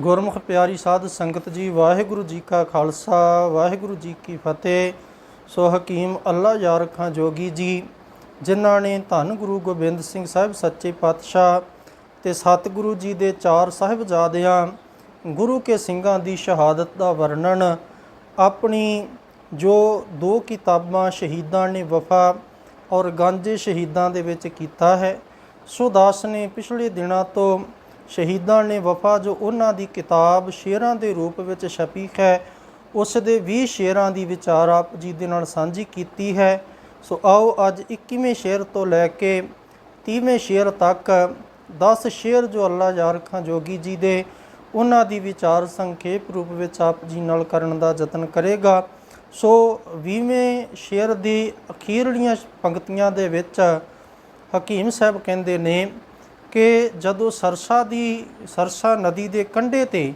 ਗੁਰਮੁਖ ਪਿਆਰੀ ਸਾਧ ਸੰਗਤ ਜੀ, ਵਾਹਿਗੁਰੂ ਜੀ ਕਾ ਖਾਲਸਾ, ਵਾਹਿਗੁਰੂ ਜੀ ਕੀ ਫਤਿਹ। ਸੋ ਹਕੀਮ ਅੱਲਾ ਯਾਰ ਖਾਂ ਜੋਗੀ ਜੀ, ਜਿਨ੍ਹਾਂ ਨੇ ਧੰਨ ਗੁਰੂ ਗੋਬਿੰਦ ਸਿੰਘ ਸਾਹਿਬ ਸੱਚੇ ਪਾਤਸ਼ਾਹ ਤੇ ਸਤਿਗੁਰੂ ਜੀ ਦੇ ਚਾਰ ਸਾਹਿਬਜ਼ਾਦਿਆਂ, ਗੁਰੂ ਕੇ ਸਿੰਘਾਂ ਦੀ ਸ਼ਹਾਦਤ ਦਾ ਵਰਣਨ, ਆਪਣੀ ਜੋ ਦੋ ਕਿਤਾਬਾਂ ਸ਼ਹੀਦਾਂ ਨੇ ਵਫਾ ਔਰ ਗਾਂਜੇ ਸ਼ਹੀਦਾਂ ਦੇ ਵਿੱਚ ਕੀਤਾ ਹੈ, ਸੋ ਦਾਸ ਨੇ ਪਿਛਲੇ ਦਿਨਾਂ ਤੋਂ ਸ਼ਹੀਦਾਂ ਨੇ ਵਫਾ ਜੋ ਉਹਨਾਂ ਦੀ ਕਿਤਾਬ ਸ਼ੇਰਾਂ ਦੇ ਰੂਪ ਵਿੱਚ ਛਪੀ ਹੈ, ਉਸ ਦੇ 20 ਸ਼ੇਰਾਂ ਦੀ ਵਿਚਾਰ ਆਪ ਜੀ ਦੇ ਨਾਲ ਸਾਂਝੀ ਕੀਤੀ ਹੈ। ਸੋ ਆਓ ਅੱਜ 21ਵੇਂ ਸ਼ੇਰ ਤੋਂ ਲੈ ਕੇ 30ਵੇਂ ਸ਼ੇਰ ਤੱਕ 10 ਸ਼ੇਰ ਜੋ ਅੱਲਾ ਯਾਰ ਖਾਂ ਜੋਗੀ ਜੀ ਦੇ ਉਹਨਾਂ ਦੀ ਵਿਚਾਰ ਸੰਖੇਪ ਰੂਪ ਵਿੱਚ ਆਪ ਜੀ ਨਾਲ ਕਰਨ ਦਾ ਯਤਨ ਕਰੇਗਾ। ਸੋ 20ਵੇਂ ਸ਼ੇਰ ਦੀ ਅਖੀਰਲੀਆਂ ਪੰਕਤੀਆਂ ਦੇ ਵਿੱਚ ਹਕੀਮ ਸਾਹਿਬ ਕਹਿੰਦੇ ਨੇ ਕਿ ਜਦੋਂ ਸਰਸਾ ਦੀ, ਸਰਸਾ ਨਦੀ ਦੇ ਕੰਢੇ ਤੇ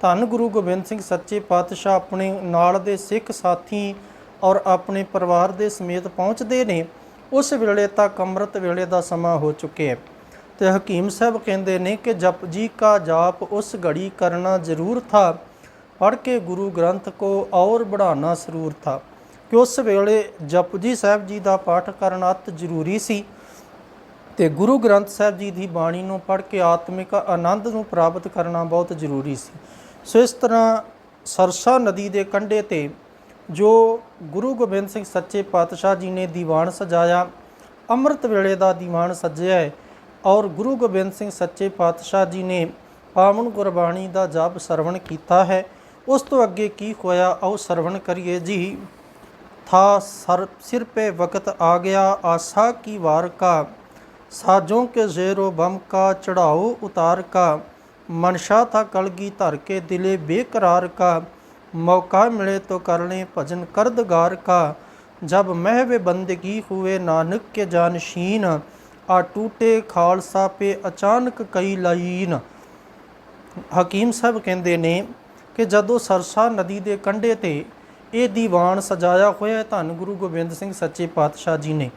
ਧੰਨ ਗੁਰੂ ਗੋਬਿੰਦ ਸਿੰਘ ਸੱਚੇ ਪਾਤਸ਼ਾਹ ਆਪਣੇ ਨਾਲ ਦੇ ਸਿੱਖ ਸਾਥੀ ਔਰ ਆਪਣੇ ਪਰਿਵਾਰ ਦੇ ਸਮੇਤ ਪਹੁੰਚਦੇ ਨੇ, ਉਸ ਵੇਲੇ ਤਾਂ ਕਮਰਤ ਵੇਲੇ ਦਾ ਸਮਾਂ ਹੋ ਚੁੱਕਿਆ ਤੇ ਹਕੀਮ ਸਾਹਿਬ ਕਹਿੰਦੇ ਨੇ ਕਿ ਜਪ ਜੀ ਕਾ ਜਾਪ ਉਸ ਘੜੀ ਕਰਨਾ ਜ਼ਰੂਰ ਥਾ ਪੜ ਕੇ ਗੁਰੂ ਗ੍ਰੰਥ ਕੋ ਔਰ ਬੜਾਣਾ ਜ਼ਰੂਰ ਥਾ। ਕਿ ਉਸ ਵੇਲੇ ਜਪ ਜੀ ਸਾਹਿਬ ਜੀ ਦਾ ਪਾਠ ਕਰਨਾ ਅਤ ਜ਼ਰੂਰੀ ਸੀ ਤੇ ਗੁਰੂ ਗ੍ਰੰਥ ਸਾਹਿਬ ਜੀ ਦੀ ਬਾਣੀ ਨੂੰ ਪੜ੍ਹ ਕੇ ਆਤਮਿਕ ਆਨੰਦ ਨੂੰ ਪ੍ਰਾਪਤ ਕਰਨਾ ਬਹੁਤ ਜ਼ਰੂਰੀ ਸੀ। ਸੋ ਇਸ ਤਰ੍ਹਾਂ ਸਰਸਾ ਨਦੀ ਦੇ ਕੰਢੇ ਤੇ ਜੋ ਗੁਰੂ ਗੋਬਿੰਦ ਸਿੰਘ ਸੱਚੇ ਪਾਤਸ਼ਾਹ ਜੀ ਨੇ ਦੀਵਾਨ ਸਜਾਇਆ, ਅੰਮ੍ਰਿਤ ਵੇਲੇ ਦਾ ਦੀਵਾਨ ਸਜਿਆ ਹੈ ਔਰ ਗੁਰੂ ਗੋਬਿੰਦ ਸਿੰਘ ਸੱਚੇ ਪਾਤਸ਼ਾਹ ਜੀ ਨੇ ਪਾਵਨ ਗੁਰਬਾਣੀ ਦਾ ਜਪ ਸਰਵਣ ਕੀਤਾ ਹੈ, ਉਸ ਤੋਂ ਅੱਗੇ ਕੀ ਹੋਇਆ ਉਹ ਸਰਵਣ ਕਰੀਏ। ਜੀ, ਥਾ ਸਰ ਸਿਰ ਪੇ ਵਕਤ ਆ ਗਿਆ, ਆਸਾ ਕੀ ਵਾਰ ਕਾ साजों के जेरो बम का चढ़ाओ उतार का मनशा था कलगी धर के दिले बेकरार का मौका मिले तो कर लें भजन करदगार का जब महव बंदगी हुए नानक के जानशीन आ टूटे खालसा पे अचानक कई लाइन ਹਕੀਮ ਸਾਹਿਬ ਕਹਿੰਦੇ ਨੇ ਕਿ ਜਦੋਂ ਸਰਸਾ ਨਦੀ ਦੇ ਕੰਢੇ ਤੇ ਇਹ ਦੀਵਾਨ ਸਜਾਇਆ ਹੋਇਆ ਹੈ ਧੰਨ ਗੁਰੂ ਗੋਬਿੰਦ ਸਿੰਘ ਸੱਚੇ ਪਾਤਸ਼ਾਹ ਜੀ ਨੇ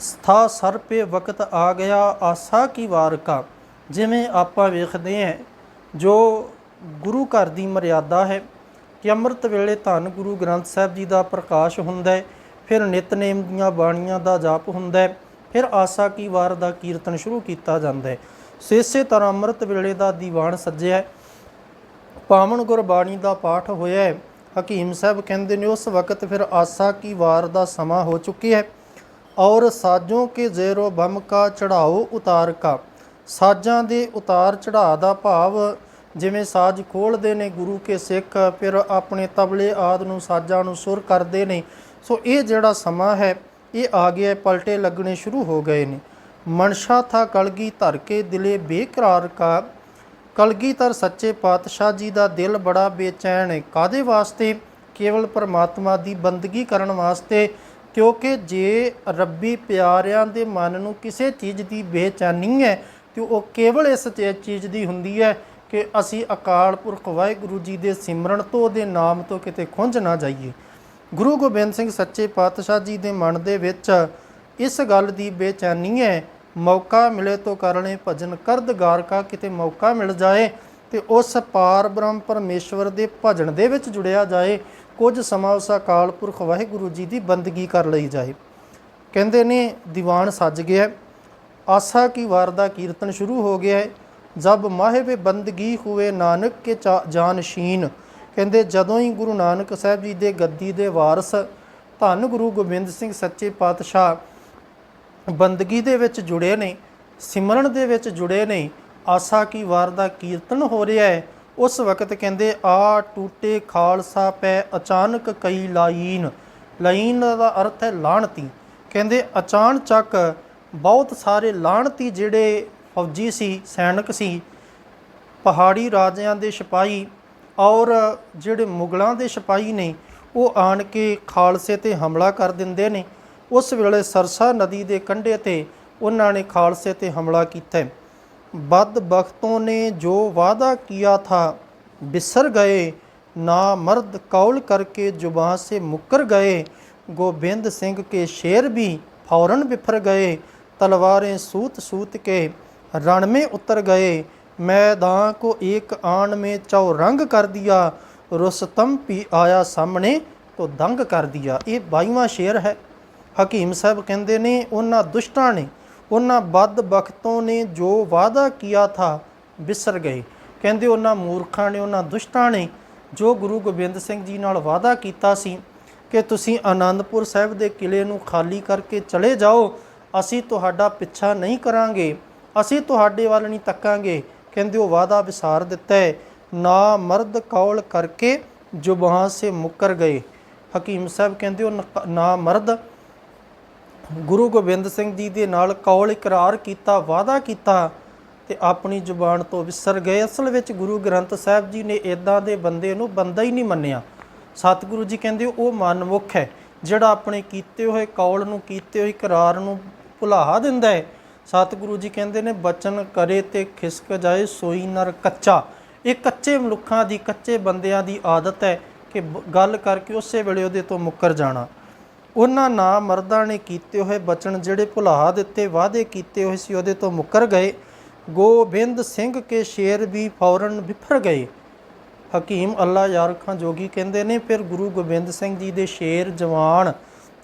ਸਥਾ ਸਰ ਪੇ ਵਕਤ ਆ ਗਿਆ, ਆਸਾ ਕੀ ਵਾਰ ਕਾ? ਜਿਵੇਂ ਆਪਾਂ ਵੇਖਦੇ ਹਾਂ, ਜੋ ਗੁਰੂ ਘਰ ਦੀ ਮਰਿਆਦਾ ਹੈ, ਕਿ ਅੰਮ੍ਰਿਤ ਵੇਲੇ ਧੰਨ ਗੁਰੂ ਗ੍ਰੰਥ ਸਾਹਿਬ ਜੀ ਦਾ ਪ੍ਰਕਾਸ਼ ਹੁੰਦਾ ਹੈ, ਫਿਰ ਨਿਤਨੇਮ ਦੀਆਂ ਬਾਣੀਆਂ ਦਾ ਜਾਪ ਹੁੰਦਾ ਹੈ, ਫਿਰ ਆਸਾ ਕੀ ਵਾਰ ਦਾ ਕੀਰਤਨ ਸ਼ੁਰੂ ਕੀਤਾ ਜਾਂਦਾ ਹੈ। ਸੋ ਇਸੇ ਤਰ੍ਹਾਂ ਅੰਮ੍ਰਿਤ ਵੇਲੇ ਦਾ ਦੀਵਾਨ ਸੱਜਿਆ ਹੈ। ਪਾਵਨ ਗੁਰਬਾਣੀ ਦਾ ਪਾਠ ਹੋਇਆ ਹੈ। ਹਕੀਮ ਸਾਹਿਬ ਕਹਿੰਦੇ ਨੇ, ਉਸ ਵਕਤ ਫਿਰ ਆਸਾ ਕੀ ਵਾਰ ਦਾ ਸਮਾਂ ਹੋ ਚੁੱਕਿਆ ਹੈ। ਔਰ ਸਾਜੋਂ ਕੇ ਜ਼ੇਰੋ ਬਮ ਕਾ ਚੜਾਓ ਉਤਾਰ ਕਾ। ਸਾਜਾਂ ਦੇ ਉਤਾਰ ਚੜਾ ਦਾ ਭਾਵ, ਜਿਵੇਂ ਸਾਜ ਖੋਲਦੇ ਨੇ ਗੁਰੂ ਕੇ ਸਿੱਖ, ਫਿਰ ਆਪਣੇ ਤਬਲੇ ਆਦ ਨੂੰ ਸਾਜਾਂ ਨੂੰ ਸੁਰ ਕਰਦੇ ਨੇ। ਸੋ ਇਹ ਜਿਹੜਾ ਸਮਾਂ ਹੈ, ਇਹ ਆ ਗਿਆ ਪਲਟੇ ਲੱਗਣੇ ਸ਼ੁਰੂ ਹੋ ਗਏ ਨੇ। ਮਨਸ਼ਾ ਥਾ ਕਲਗੀ ਧਰ ਕੇ ਦਿਲੇ ਬੇਕਰਾਰ ਕਾ। ਕਲਗੀਧਰ ਸੱਚੇ ਪਾਤਸ਼ਾਹ ਜੀ ਦਾ ਦਿਲ ਬੜਾ ਬੇਚੈਨ ਹੈ। ਕਾਦੇ ਵਾਸਤੇ? ਕੇਵਲ ਪਰਮਾਤਮਾ ਦੀ ਬੰਦਗੀ ਕਰਨ ਵਾਸਤੇ। ਕਿਉਂਕਿ ਜੇ ਰੱਬੀ ਪਿਆਰਿਆਂ ਦੇ ਮਨ ਨੂੰ ਕਿਸੇ ਚੀਜ਼ ਦੀ ਬੇਚੈਨੀ ਹੈ, ਤੇ ਉਹ ਕੇਵਲ ਇਸ ਚੀ- ਚੀਜ਼ ਦੀ ਹੁੰਦੀ ਹੈ ਕਿ ਅਸੀਂ ਅਕਾਲ ਪੁਰਖ ਵਾਹਿਗੁਰੂ ਜੀ ਦੇ ਸਿਮਰਨ ਤੋਂ, ਉਹਦੇ ਨਾਮ ਤੋਂ ਕਿਤੇ ਖੁੰਝ ਨਾ ਜਾਈਏ। ਗੁਰੂ ਗੋਬਿੰਦ ਸਿੰਘ ਸੱਚੇ ਪਾਤਸ਼ਾਹ ਜੀ ਦੇ ਮਨ ਦੇ ਵਿੱਚ ਇਸ ਗੱਲ ਦੀ ਬੇਚੈਨੀ ਹੈ, ਮੌਕਾ ਮਿਲੇ ਤੋਂ ਕਰ ਲੈ ਭਜਨ ਕਰਦਗਾਰ ਕਾ ਕਿਤੇ ਮੌਕਾ ਮਿਲ ਜਾਏ ਤੇ ਉਸ ਪਾਰ ਬ੍ਰਹਮ ਪਰਮੇਸ਼ਵਰ ਦੇ ਭਜਨ ਦੇ ਵਿੱਚ ਜੁੜਿਆ ਜਾਏ ਕੁਝ ਸਮਾਂ ਉਸ ਅਕਾਲ ਪੁਰਖ ਵਾਹਿਗੁਰੂ ਜੀ ਦੀ ਬੰਦਗੀ ਕਰ ਲਈ ਜਾਏ। ਕਹਿੰਦੇ ਨੇ, ਦੀਵਾਨ ਸੱਜ ਗਿਆ ਆਸਾ ਕੀ ਵਾਰ ਦਾ ਕੀਰਤਨ ਸ਼ੁਰੂ ਹੋ ਗਿਆ ਹੈ। ਜਬ ਮਾਹਿਬ ਬੰਦਗੀ ਹੋਏ ਨਾਨਕ ਕੇ ਚਾ- ਜਾਨਸ਼ੀਨ ਕਹਿੰਦੇ, ਜਦੋਂ ਹੀ ਗੁਰੂ ਨਾਨਕ ਸਾਹਿਬ ਜੀ ਦੇ ਗੱਦੀ ਦੇ ਵਾਰਸ ਧੰਨ ਗੁਰੂ ਗੋਬਿੰਦ ਸਿੰਘ ਸੱਚੇ ਪਾਤਸ਼ਾਹ ਬੰਦਗੀ ਦੇ ਵਿੱਚ ਜੁੜੇ ਨੇ, ਸਿਮਰਨ ਦੇ ਵਿੱਚ ਜੁੜੇ ਨੇ, ਆਸਾ ਕੀ ਵਾਰ ਦਾ ਕੀਰਤਨ ਹੋ ਰਿਹਾ ਹੈ। ਉਸ ਵਕਤ ਕਹਿੰਦੇ, ਆ ਟੂਟੇ ਖਾਲਸਾ ਪੈ ਅਚਾਨਕ ਕਈ ਲਾਈਨ ਲਾਈਨ ਦਾ ਅਰਥ ਹੈ ਲਾਹਣਤੀ ਕਹਿੰਦੇ ਅਚਾਨਚੱਕ ਬਹੁਤ ਸਾਰੇ ਲਾਹਣਤੀ ਜਿਹੜੇ ਫੌਜੀ ਸੀ, ਸੈਨਿਕ ਸੀ, ਪਹਾੜੀ ਰਾਜਿਆਂ ਦੇ ਸਿਪਾਹੀ ਔਰ ਜਿਹੜੇ ਮੁਗਲਾਂ ਦੇ ਸਿਪਾਹੀ ਨੇ, ਉਹ ਆਣ ਕੇ ਖਾਲਸੇ ਤੇ ਹਮਲਾ ਕਰ ਦਿੰਦੇ ਨੇ। ਉਸ ਵੇਲੇ ਸਰਸਾ ਨਦੀ ਦੇ ਕੰਢੇ ਤੇ ਉਹਨਾਂ ਨੇ ਖਾਲਸੇ ਤੇ ਹਮਲਾ ਕੀਤਾ। बदबख्तों ने जो वादा किया था बिसर गए ना मर्द कौल करके जुबां से मुकर गए गोबिंद सिंह के शेर भी फौरन बिफर गए तलवारें सूत सूत के रण में उतर गए मैदान को एक आन में चौरंग कर दिया रुस्तम भी ਆਇਆ ਸਾਹਮਣੇ ਤੋਂ ਦੰਗ ਕਰ ਦਿਆ ਇਹ 22ਵਾਂ ਸ਼ੇਰ ਹੈ ਹਕੀਮ ਸਾਹਿਬ ਕਹਿੰਦੇ ਨੇ ਉਹਨਾਂ ਦੁਸ਼ਟਾਂ ਨੇ ਉਹਨਾਂ ਬਦ ਬਖਤੋਂ ਨੇ ਜੋ ਵਾਅਦਾ ਕੀਤਾ ਥਾ ਵਿਸਰ ਗਏ। ਕਹਿੰਦੇ ਉਹਨਾਂ ਮੂਰਖਾਂ ਨੇ, ਉਹਨਾਂ ਦੁਸ਼ਟਾਂ ਨੇ ਜੋ ਗੁਰੂ ਗੋਬਿੰਦ ਸਿੰਘ ਜੀ ਨਾਲ ਵਾਅਦਾ ਕੀਤਾ ਸੀ ਕਿ ਤੁਸੀਂ ਆਨੰਦਪੁਰ ਸਾਹਿਬ ਦੇ ਕਿਲੇ ਨੂੰ ਖਾਲੀ ਕਰਕੇ ਚਲੇ ਜਾਓ, ਅਸੀਂ ਤੁਹਾਡਾ ਪਿੱਛਾ ਨਹੀਂ ਕਰਾਂਗੇ, ਅਸੀਂ ਤੁਹਾਡੇ ਵੱਲ ਨਹੀਂ ਤੱਕਾਂਗੇ। ਕਹਿੰਦੇ ਉਹ ਵਾਅਦਾ ਵਿਸਾਰ ਦਿੱਤਾ ਹੈ ਨਾ ਮਰਦ ਕੌਲ ਕਰਕੇ ਜ਼ੁਬਾਨ ਸੇ ਮੁੱਕਰ ਗਏ। ਹਕੀਮ ਸਾਹਿਬ ਕਹਿੰਦੇ ਉਹ ਨਾ ਮਰਦ ਗੁਰੂ ਗੋਬਿੰਦ ਸਿੰਘ ਜੀ ਦੇ ਨਾਲ ਕੌਲ ਇਕਰਾਰ ਕੀਤਾ, ਵਾਅਦਾ ਕੀਤਾ ਤੇ ਆਪਣੀ ਜ਼ੁਬਾਨ ਤੋਂ ਵਿਸਰ ਗਏ। ਅਸਲ ਵਿੱਚ ਗੁਰੂ ਗ੍ਰੰਥ ਸਾਹਿਬ ਜੀ ਨੇ ਇਦਾਂ ਦੇ ਬੰਦੇ ਨੂੰ ਬੰਦਾ ਹੀ ਨਹੀਂ ਮੰਨਿਆ। ਸਤਿਗੁਰੂ ਜੀ ਕਹਿੰਦੇ, ਉਹ ਮਨਮੁਖ ਹੈ, ਜਿਹੜਾ ਆਪਣੇ ਕੀਤੇ ਹੋਏ ਕੌਲ ਨੂੰ, ਕੀਤੇ ਹੋਏ ਇਕਰਾਰ ਨੂੰ ਭੁਲਾ ਦਿੰਦਾ ਹੈ। ਸਤਿਗੁਰੂ ਜੀ ਕਹਿੰਦੇ ਨੇ, ਬਚਨ ਕਰੇ ਤੇ ਖਿਸਕ ਜਾਏ, ਸੋਈ ਨਰ ਕੱਚਾ। ਇਹ ਕੱਚੇ ਮਨੁੱਖਾਂ ਦੀ, ਕੱਚੇ ਬੰਦਿਆਂ ਦੀ ਆਦਤ ਹੈ ਕਿ ਬ- ਗੱਲ ਕਰਕੇ ਉਸੇ ਵੇਲੇ ਉਹਦੇ ਤੋਂ ਮੁੱਕਰ ਜਾਣਾ। ਉਹਨਾਂ ਨਾ ਮਰਦਾਂ ਨੇ ਕੀਤੇ ਹੋਏ ਬਚਨ ਜਿਹੜੇ ਭੁਲਾ ਦਿੱਤੇ, ਵਾਅਦੇ ਕੀਤੇ ਹੋਏ ਸੀ, ਉਹਦੇ ਤੋਂ ਮੁੱਕਰ ਗਏ। ਗੋਬਿੰਦ ਸਿੰਘ ਕੇ ਸ਼ੇਰ ਵੀ ਫੌਰਨ ਵਿਫਰ ਗਏ। ਹਕੀਮ ਅੱਲਾ ਯਾਰ ਖਾਂ ਜੋਗੀ ਕਹਿੰਦੇ ਨੇ, ਫਿਰ ਗੁਰੂ ਗੋਬਿੰਦ ਸਿੰਘ ਜੀ ਦੇ ਸ਼ੇਰ ਜਵਾਨ